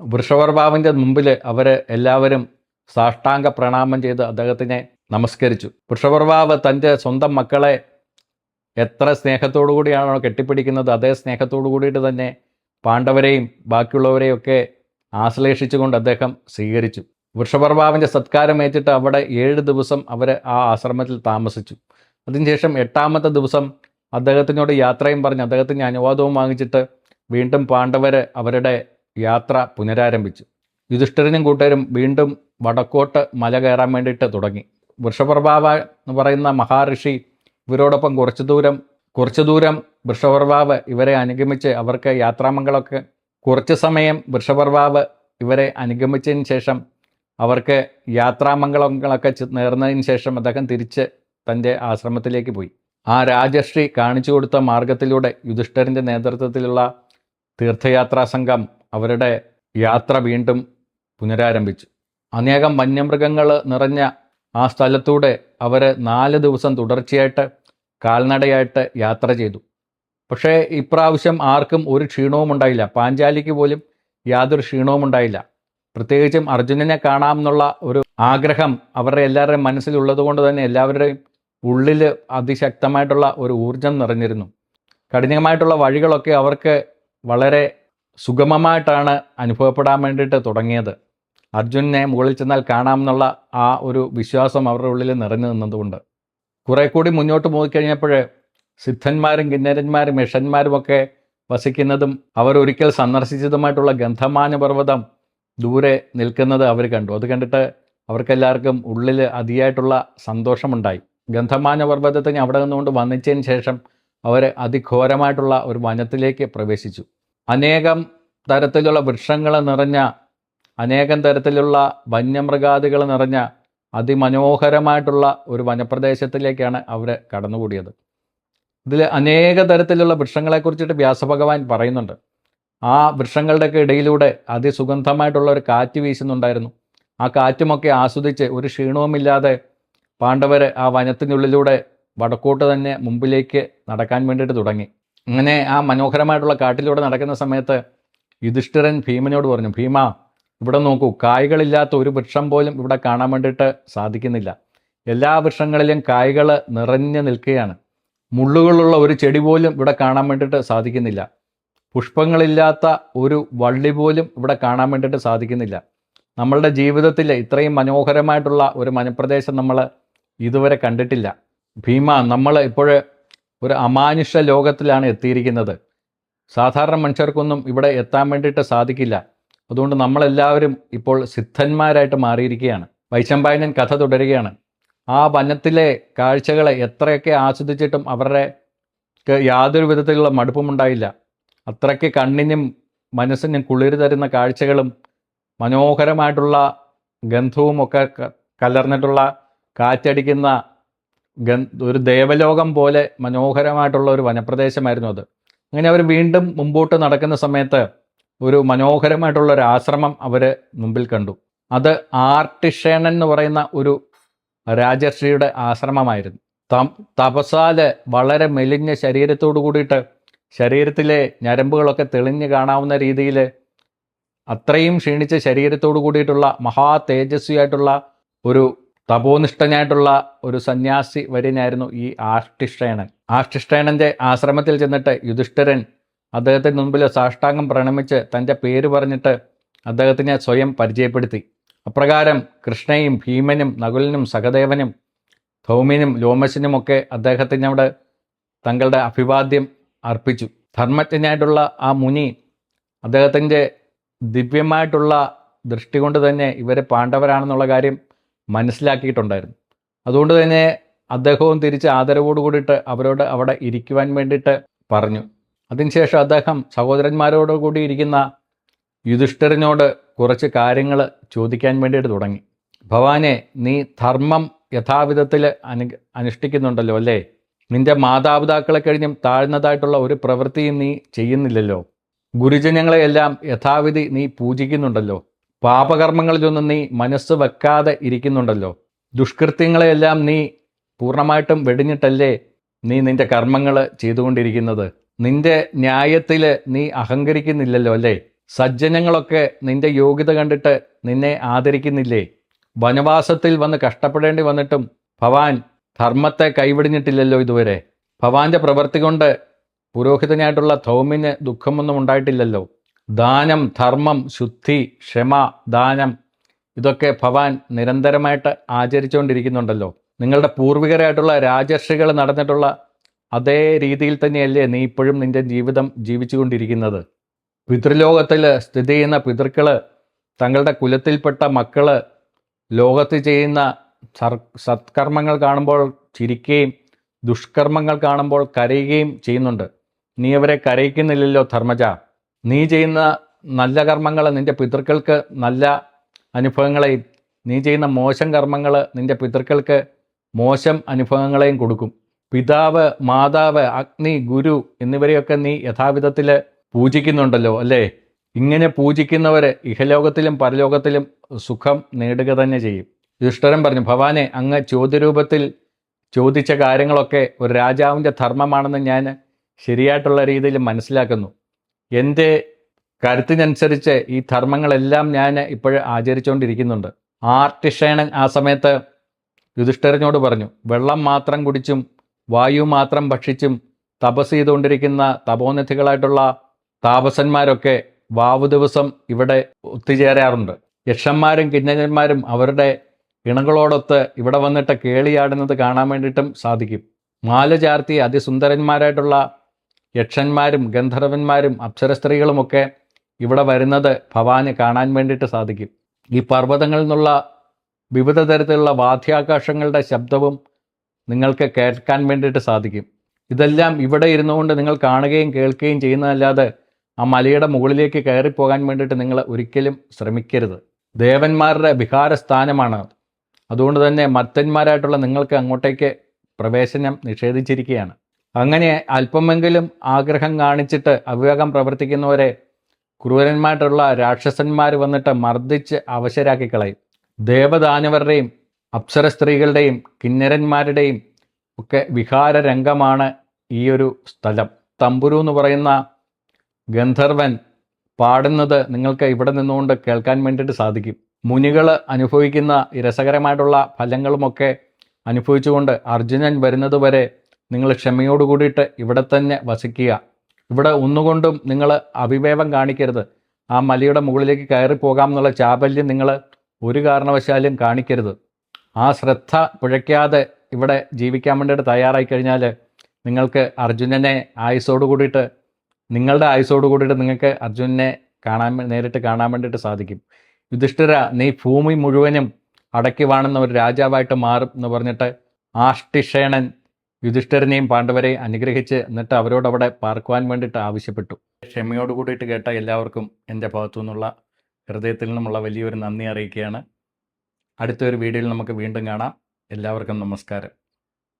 വൃഷപർവാവിന്റെ മുമ്പിൽ അവർ എല്ലാവരും സാഷ്ടാംഗ പ്രണാമം ചെയ്ത് അദ്ദേഹത്തിനെ നമസ്കരിച്ചു. വൃഷപർവാവ് തന്റെ സ്വന്തം മക്കളെ എത്ര സ്നേഹത്തോടു കൂടിയാണോ കെട്ടിപ്പിടിക്കുന്നത് അതേ സ്നേഹത്തോടു കൂടിയിട്ട് തന്നെ പാണ്ഡവരെയും ബാക്കിയുള്ളവരെയൊക്കെ ആശ്ലേഷിച്ചുകൊണ്ട് അദ്ദേഹം സ്വീകരിച്ചു. സത്കാരം ഏറ്റിട്ട് അവിടെ ഏഴ് ദിവസം അവർ ആ ആശ്രമത്തിൽ താമസിച്ചു. അതിനുശേഷം എട്ടാമത്തെ ദിവസം അദ്ദേഹത്തിനോട് യാത്രയും പറഞ്ഞ് അദ്ദേഹത്തിന്റെ അനുവാദവും വാങ്ങിച്ചിട്ട് വീണ്ടും പാണ്ഡവർ അവരുടെ യാത്ര പുനരാരംഭിച്ചു. യുധിഷ്ഠിരനും കൂട്ടരും വീണ്ടും വടക്കോട്ട് മല കയറാൻ വേണ്ടിയിട്ട് തുടങ്ങി. വൃഷപ്രഭാവ എന്ന് പറയുന്ന മഹാഋഷി ഇവരോടൊപ്പം കുറച്ചു ദൂരം കുറച്ചു ദൂരം വൃഷപർവാവ് ഇവരെ അനുഗമിച്ച് അവർക്ക് യാത്രാമംഗളമൊക്കെ കുറച്ച് സമയം വൃഷപർവാവ് ഇവരെ അനുഗമിച്ചതിന് ശേഷം അവർക്ക് യാത്രാമംഗളങ്ങളൊക്കെ നേർന്നതിന് ശേഷം അദ്ദേഹം തിരിച്ച് തന്റെ ആശ്രമത്തിലേക്ക് പോയി. ആ രാജശ്രീ കാണിച്ചു കൊടുത്ത മാർഗത്തിലൂടെ യുധിഷ്ഠിരന്റെ നേതൃത്വത്തിലുള്ള തീർത്ഥയാത്രാ സംഘം അവരുടെ യാത്ര വീണ്ടും പുനരാരംഭിച്ചു. അനേകം വന്യമൃഗങ്ങൾ നിറഞ്ഞ ആ സ്ഥലത്തൂടെ അവർ നാല് ദിവസം തുടർച്ചയായിട്ട് കാൽനടയായിട്ട് യാത്ര ചെയ്തു. പക്ഷേ ഇപ്രാവശ്യം ആർക്കും ഒരു ക്ഷീണവും ഉണ്ടായില്ല. പാഞ്ചാലിക്ക് പോലും യാതൊരു ക്ഷീണവും ഉണ്ടായില്ല. പ്രത്യേകിച്ചും അർജുനനെ കാണാമെന്നുള്ള ഒരു ആഗ്രഹം അവരുടെ എല്ലാവരുടെയും മനസ്സിലുള്ളത് കൊണ്ട് തന്നെ എല്ലാവരുടെയും ഉള്ളിൽ അതിശക്തമായിട്ടുള്ള ഒരു ഊർജം നിറഞ്ഞിരുന്നു. കഠിനമായിട്ടുള്ള വഴികളൊക്കെ അവർക്ക് വളരെ സുഗമമായിട്ടാണ് അനുഭവപ്പെടാൻ വേണ്ടിയിട്ട് തുടങ്ങിയത്. അർജുനെ മുകളിൽ ചെന്നാൽ കാണാമെന്നുള്ള ആ ഒരു വിശ്വാസം അവരുടെ ഉള്ളിൽ നിറഞ്ഞു നിന്നതുകൊണ്ട്. കുറേ കൂടി മുന്നോട്ട് പോയിക്കഴിഞ്ഞപ്പോൾ സിദ്ധന്മാരും കിന്നരന്മാരും ഒക്കെ വസിക്കുന്നതും അവർ ഒരിക്കൽ സന്ദർശിച്ചതുമായിട്ടുള്ള ഗന്ധമാന പർവതം ദൂരെ നിൽക്കുന്നത് അവർ കണ്ടു. അത് കണ്ടിട്ട് അവർക്കെല്ലാവർക്കും ഉള്ളിൽ അതിയായിട്ടുള്ള സന്തോഷമുണ്ടായി. ഗന്ധമാന പർവതത്തിന് അവിടെ നിന്നുകൊണ്ട് വന്നിച്ചതിന് ശേഷം അവർ അതിഘോരമായിട്ടുള്ള ഒരു വനത്തിലേക്ക് പ്രവേശിച്ചു. അനേകം തരത്തിലുള്ള വൃക്ഷങ്ങൾ നിറഞ്ഞ അനേകം തരത്തിലുള്ള വന്യമൃഗാദികൾ നിറഞ്ഞ അതിമനോഹരമായിട്ടുള്ള ഒരു വനപ്രദേശത്തിലേക്കാണ് അവർ കടന്നുകൂടിയത്. ഇതിൽ അനേക തരത്തിലുള്ള വൃക്ഷങ്ങളെക്കുറിച്ചിട്ട് വ്യാസഭഗവാൻ പറയുന്നുണ്ട്. ആ വൃക്ഷങ്ങളുടെയൊക്കെ ഇടയിലൂടെ അതിസുഗന്ധമായിട്ടുള്ള ഒരു കാറ്റ് വീശുന്നുണ്ടായിരുന്നു. ആ കാറ്റുമൊക്കെ ആസ്വദിച്ച് ഒരു ക്ഷീണവുമില്ലാതെ പാണ്ഡവർ ആ വനത്തിനുള്ളിലൂടെ വടക്കോട്ട് തന്നെ മുമ്പിലേക്ക് നടക്കാൻ വേണ്ടിയിട്ട് തുടങ്ങി. അങ്ങനെ ആ മനോഹരമായിട്ടുള്ള കാട്ടിലൂടെ നടക്കുന്ന സമയത്ത് യുധിഷ്ഠിരൻ ഭീമനോട് പറഞ്ഞു ഭീമ ഇവിടെ നോക്കൂ കായ്കളില്ലാത്ത ഒരു വൃക്ഷം പോലും ഇവിടെ കാണാൻ വേണ്ടിയിട്ട് സാധിക്കുന്നില്ല. എല്ലാ വൃക്ഷങ്ങളിലും കായ്കൾ നിറഞ്ഞു നിൽക്കുകയാണ്. മുള്ളുകളുള്ള ഒരു ചെടി പോലും ഇവിടെ കാണാൻ വേണ്ടിയിട്ട് സാധിക്കുന്നില്ല. പുഷ്പങ്ങളില്ലാത്ത ഒരു വള്ളി പോലും ഇവിടെ കാണാൻ വേണ്ടിയിട്ട് സാധിക്കുന്നില്ല. നമ്മളുടെ ജീവിതത്തിൽ ഇത്രയും മനോഹരമായിട്ടുള്ള ഒരു മനപ്രദേശം നമ്മൾ ഇതുവരെ കണ്ടിട്ടില്ല. ഭീമ നമ്മൾ ഇപ്പോൾ ഒരു അമാനുഷ ലോകത്തിലാണ് എത്തിയിരിക്കുന്നത്. സാധാരണ മനുഷ്യർക്കൊന്നും ഇവിടെ എത്താൻ വേണ്ടിയിട്ട് സാധിക്കില്ല. അതുകൊണ്ട് നമ്മളെല്ലാവരും ഇപ്പോൾ സിദ്ധന്മാരായിട്ട് മാറിയിരിക്കുകയാണ്. വൈശമ്പായനൻ കഥ തുടരുകയാണ്. ആ വനത്തിലെ കാഴ്ചകളെ എത്രയൊക്കെ ആസ്വദിച്ചിട്ടും അവരുടെ യാതൊരു വിധത്തിലുള്ള മടുപ്പുമുണ്ടായില്ല അത്രയ്ക്ക് കണ്ണിനും മനസ്സിനും കുളിര് തരുന്ന കാഴ്ചകളും മനോഹരമായിട്ടുള്ള ഗന്ധവും ഒക്കെ കലർന്നിട്ടുള്ള കാറ്റടിക്കുന്ന ഒരു ദേവലോകം പോലെ മനോഹരമായിട്ടുള്ള ഒരു വനപ്രദേശമായിരുന്നു അത്. അങ്ങനെ അവർ വീണ്ടും മുമ്പോട്ട് നടക്കുന്ന സമയത്ത് ഒരു മനോഹരമായിട്ടുള്ള ഒരു ആശ്രമം അവർ മുമ്പിൽ കണ്ടു. അത് ആർട്ടിഷേണൻ എന്ന് പറയുന്ന ഒരു രാജർഷിയുടെ ആശ്രമമായിരുന്നു. തപസാൽ വളരെ മെലിഞ്ഞ ശരീരത്തോടു കൂടിയിട്ട് ശരീരത്തിലെ ഞരമ്പുകളൊക്കെ തെളിഞ്ഞു കാണാവുന്ന രീതിയിൽ അത്രയും ക്ഷീണിച്ച ശരീരത്തോടു കൂടിയിട്ടുള്ള മഹാ തേജസ്വിയായിട്ടുള്ള ഒരു തപോനിഷ്ഠനായിട്ടുള്ള ഒരു സന്യാസി വര്യനായിരുന്നു ഈ ആഷ്ടിഷ്ഠേണൻ. ആഷ്ടിഷ്ഠേണന്റെ ആശ്രമത്തിൽ ചെന്നിട്ട് യുധിഷ്ഠിരൻ അദ്ദേഹത്തിന് മുൻപിൽ സാഷ്ടാംഗം പ്രണമിച്ച് തന്റെ പേര് പറഞ്ഞിട്ട് അദ്ദേഹത്തിനെ സ്വയം പരിചയപ്പെടുത്തി. അപ്രകാരം കൃഷ്ണയും ഭീമനും നകുലനും സഹദേവനും ധൗമ്യനും ലോമശനുമൊക്കെ അദ്ദേഹത്തിനോട് തങ്ങളുടെ അഭിവാദ്യം അർപ്പിച്ചു. ധർമ്മജ്ഞനായിട്ടുള്ള ആ മുനി അദ്ദേഹത്തിന്റെ ദിവ്യമായിട്ടുള്ള ദൃഷ്ടി കൊണ്ട് തന്നെ ഇവർ പാണ്ഡവരാണെന്നുള്ള കാര്യം മനസ്സിലാക്കിയിട്ടുണ്ടായിരുന്നു. അതുകൊണ്ട് തന്നെ അദ്ദേഹവും തിരിച്ച് ആദരവോട് കൂടിയിട്ട് അവരോട് അവിടെ ഇരിക്കുവാൻ വേണ്ടിയിട്ട് പറഞ്ഞു. അതിനുശേഷം അദ്ദേഹം സഹോദരന്മാരോട് കൂടി ഇരിക്കുന്ന യുധിഷ്ഠിരനോട് കുറച്ച് കാര്യങ്ങൾ ചോദിക്കാൻ വേണ്ടിയിട്ട് തുടങ്ങി. ഭവാനെ നീ ധർമ്മം യഥാവിധത്തിൽ അനു അനുഷ്ഠിക്കുന്നുണ്ടല്ലോ അല്ലേ? നിന്റെ മാതാപിതാക്കളെ കഴിഞ്ഞും താഴ്ന്നതായിട്ടുള്ള ഒരു പ്രവൃത്തിയും നീ ചെയ്യുന്നില്ലല്ലോ. ഗുരുജനങ്ങളെയെല്ലാം യഥാവിധി നീ പൂജിക്കുന്നുണ്ടല്ലോ. പാപകർമ്മങ്ങളിലൊന്നും നീ മനസ്സ് വെക്കാതെ ഇരിക്കുന്നുണ്ടല്ലോ. ദുഷ്കൃത്യങ്ങളെയെല്ലാം നീ പൂർണമായിട്ടും വെടിഞ്ഞിട്ടല്ലേ നീ നിന്റെ കർമ്മങ്ങൾ ചെയ്തുകൊണ്ടിരിക്കുന്നത്? നിന്റെ ന്യായത്തിൽ നീ അഹങ്കരിക്കുന്നില്ലല്ലോ അല്ലേ? സജ്ജനങ്ങളൊക്കെ നിന്റെ യോഗ്യത കണ്ടിട്ട് നിന്നെ ആദരിക്കുന്നില്ലേ? വനവാസത്തിൽ വന്ന് കഷ്ടപ്പെടേണ്ടി വന്നിട്ടും ഭവാൻ ധർമ്മത്തെ കൈവിടിഞ്ഞിട്ടില്ലല്ലോ ഇതുവരെ. ഭവാന്റെ പ്രവൃത്തി കൊണ്ട് പുരോഹിതനായിട്ടുള്ള ധൗമിന് ദുഃഖമൊന്നും ഉണ്ടായിട്ടില്ലല്ലോ. ദാനം ധർമ്മം ശുദ്ധി ക്ഷമ ദാനം ഇതൊക്കെ ഭവാൻ നിരന്തരമായിട്ട് ആചരിച്ചുകൊണ്ടിരിക്കുന്നുണ്ടല്ലോ. നിങ്ങളുടെ പൂർവികരായിട്ടുള്ള രാജർഷികൾ നടന്നിട്ടുള്ള അതേ രീതിയിൽ തന്നെയല്ലേ നീ ഇപ്പോഴും നിന്റെ ജീവിതം ജീവിച്ചുകൊണ്ടിരിക്കുന്നത്. പിതൃലോകത്തിൽ സ്ഥിതി ചെയ്യുന്ന പിതൃക്കൾ തങ്ങളുടെ കുലത്തിൽപ്പെട്ട മക്കൾ ലോകത്ത് ചെയ്യുന്ന സത്കർമ്മങ്ങൾ കാണുമ്പോൾ ചിരിക്കുകയും ദുഷ്കർമ്മങ്ങൾ കാണുമ്പോൾ കരയുകയും ചെയ്യുന്നുണ്ട്. നീ അവരെ കരയിക്കുന്നില്ലല്ലോ ധർമ്മജ. നീ ചെയ്യുന്ന നല്ല കർമ്മങ്ങൾ നിന്റെ പിതൃക്കൾക്ക് നല്ല അനുഭവങ്ങളെയും നീ ചെയ്യുന്ന മോശം കർമ്മങ്ങൾ നിന്റെ പിതൃക്കൾക്ക് മോശം അനുഭവങ്ങളെയും കൊടുക്കും. പിതാവ് മാതാവ് അഗ്നി ഗുരു എന്നിവരെയൊക്കെ നീ യഥാവിധത്തിൽ പൂജിക്കുന്നുണ്ടല്ലോ അല്ലേ? ഇങ്ങനെ പൂജിക്കുന്നവർ ഇഹലോകത്തിലും പരലോകത്തിലും സുഖം നേടുക തന്നെ ചെയ്യും. യുഷ്ടരൻ പറഞ്ഞു ഭവാനെ അങ്ങ് ചോദ്യരൂപത്തിൽ ചോദിച്ച കാര്യങ്ങളൊക്കെ ഒരു രാജാവിന്റെ ധർമ്മമാണെന്ന് ഞാൻ ശരിയായിട്ടുള്ള രീതിയിൽ മനസ്സിലാക്കുന്നു. എന്റെ കരുത്തിനനുസരിച്ച് ഈ ധർമ്മങ്ങളെല്ലാം ഞാൻ ഇപ്പോഴും ആചരിച്ചുകൊണ്ടിരിക്കുന്നുണ്ട് ആർട്ടിഷേണൻ ആ സമയത്ത് യുധിഷ്ഠിരനോട് പറഞ്ഞു വെള്ളം മാത്രം കുടിച്ചും വായു മാത്രം ഭക്ഷിച്ചും തപസ് ചെയ്തുകൊണ്ടിരിക്കുന്ന തപോനിധികളായിട്ടുള്ള താപസന്മാരൊക്കെ വാവു ദിവസം ഇവിടെ ഒത്തുചേരാറുണ്ട്. യക്ഷന്മാരും കിന്നരന്മാരും അവരുടെ ഇണകളോടൊത്ത് ഇവിടെ വന്നിട്ട് കേളിയാടുന്നത് കാണാൻ വേണ്ടിയിട്ടും സാധിക്കും. മാല ചാർത്തി അതിസുന്ദരന്മാരായിട്ടുള്ള യക്ഷന്മാരും ഗന്ധർവന്മാരും അപ്സരസ്ത്രീകളുമൊക്കെ ഇവിടെ വരുന്നത് ഭവാന് കാണാൻ വേണ്ടിയിട്ട് സാധിക്കും. ഈ പർവതങ്ങളിൽ നിന്നുള്ള വിവിധ തരത്തിലുള്ള വാദ്യാകാശങ്ങളുടെ ശബ്ദവും നിങ്ങൾക്ക് കേൾക്കാൻ വേണ്ടിയിട്ട് സാധിക്കും. ഇതെല്ലാം ഇവിടെ ഇരുന്നുകൊണ്ട് നിങ്ങൾ കാണുകയും കേൾക്കുകയും ചെയ്യുന്നതല്ലാതെ ആ മലയുടെ മുകളിലേക്ക് കയറിപ്പോകാൻ വേണ്ടിയിട്ട് നിങ്ങൾ ഒരിക്കലും ശ്രമിക്കരുത്. ദേവന്മാരുടെ വിഹാരസ്ഥാനമാണ്. അതുകൊണ്ട് തന്നെ മത്തന്മാരായിട്ടുള്ള നിങ്ങൾക്ക് അങ്ങോട്ടേക്ക് പ്രവേശനം നിഷേധിച്ചിരിക്കുകയാണ്. അങ്ങനെ അല്പമെങ്കിലും ആഗ്രഹം കാണിച്ചിട്ട് അവിവേകം പ്രവർത്തിക്കുന്നവരെ ക്രൂരന്മാരുള്ള രാക്ഷസന്മാർ വന്നിട്ട് മർദ്ദിച്ച് അവശരാക്കി കളയും. ദേവദാനവരുടെയും അപ്സര സ്ത്രീകളുടെയും കിന്നരന്മാരുടെയും ഒക്കെ വിഹാര രംഗമാണ് ഈ ഒരു സ്ഥലം. തമ്പുരു എന്ന് പറയുന്ന ഗന്ധർവൻ പാടുന്നത് നിങ്ങൾക്ക് ഇവിടെ നിന്നുകൊണ്ട് കേൾക്കാൻ വേണ്ടിയിട്ട് സാധിക്കും. മുനികൾ അനുഭവിക്കുന്ന രസകരമായിട്ടുള്ള ഫലങ്ങളുമൊക്കെ അനുഭവിച്ചുകൊണ്ട് അർജുനൻ വരുന്നതുവരെ നിങ്ങൾ ക്ഷമയോട് കൂടിയിട്ട് ഇവിടെ തന്നെ വസിക്കുക. ഇവിടെ ഒന്നുകൊണ്ടും നിങ്ങൾ അവിവേകം കാണിക്കരുത്. ആ മലയുടെ മുകളിലേക്ക് കയറി പോകാം എന്നുള്ള ചാബല്യം നിങ്ങൾ ഒരു കാരണവശാലും കാണിക്കരുത്. ആ ശ്രദ്ധ പുഴയ്ക്കാതെ ഇവിടെ ജീവിക്കാൻ വേണ്ടിയിട്ട് തയ്യാറായി കഴിഞ്ഞാൽ നിങ്ങൾക്ക് അർജുനനെ ആയുസോട് കൂടിയിട്ട് നിങ്ങളുടെ ആയുസോട് കൂടിയിട്ട് നിങ്ങൾക്ക് അർജുനനെ കാണാൻ നേരിട്ട് കാണാൻ വേണ്ടിയിട്ട് സാധിക്കും. യുധിഷ്ഠിര നീ ഭൂമി മുഴുവനും അടക്കി വാണുന്ന ഒരു രാജാവായിട്ട് മാറും എന്ന് പറഞ്ഞിട്ട് ആഷ്ടിഷേണൻ യുധിഷ്ഠിരനെയും പാണ്ഡവരെ അനുഗ്രഹിച്ച് എന്നിട്ട് അവരോട് അവിടെ പാർക്കുവാൻ വേണ്ടിയിട്ട് ആവശ്യപ്പെട്ടു. ക്ഷമയോട് കൂടിയിട്ട് കേട്ട എല്ലാവർക്കും എന്റെ ഭാഗത്തു നിന്നുള്ള ഹൃദയത്തിൽ നിന്നുമുള്ള വലിയൊരു നന്ദി അറിയിക്കുകയാണ്. അടുത്തൊരു വീഡിയോയിൽ നമുക്ക് വീണ്ടും കാണാം. എല്ലാവർക്കും നമസ്കാരം.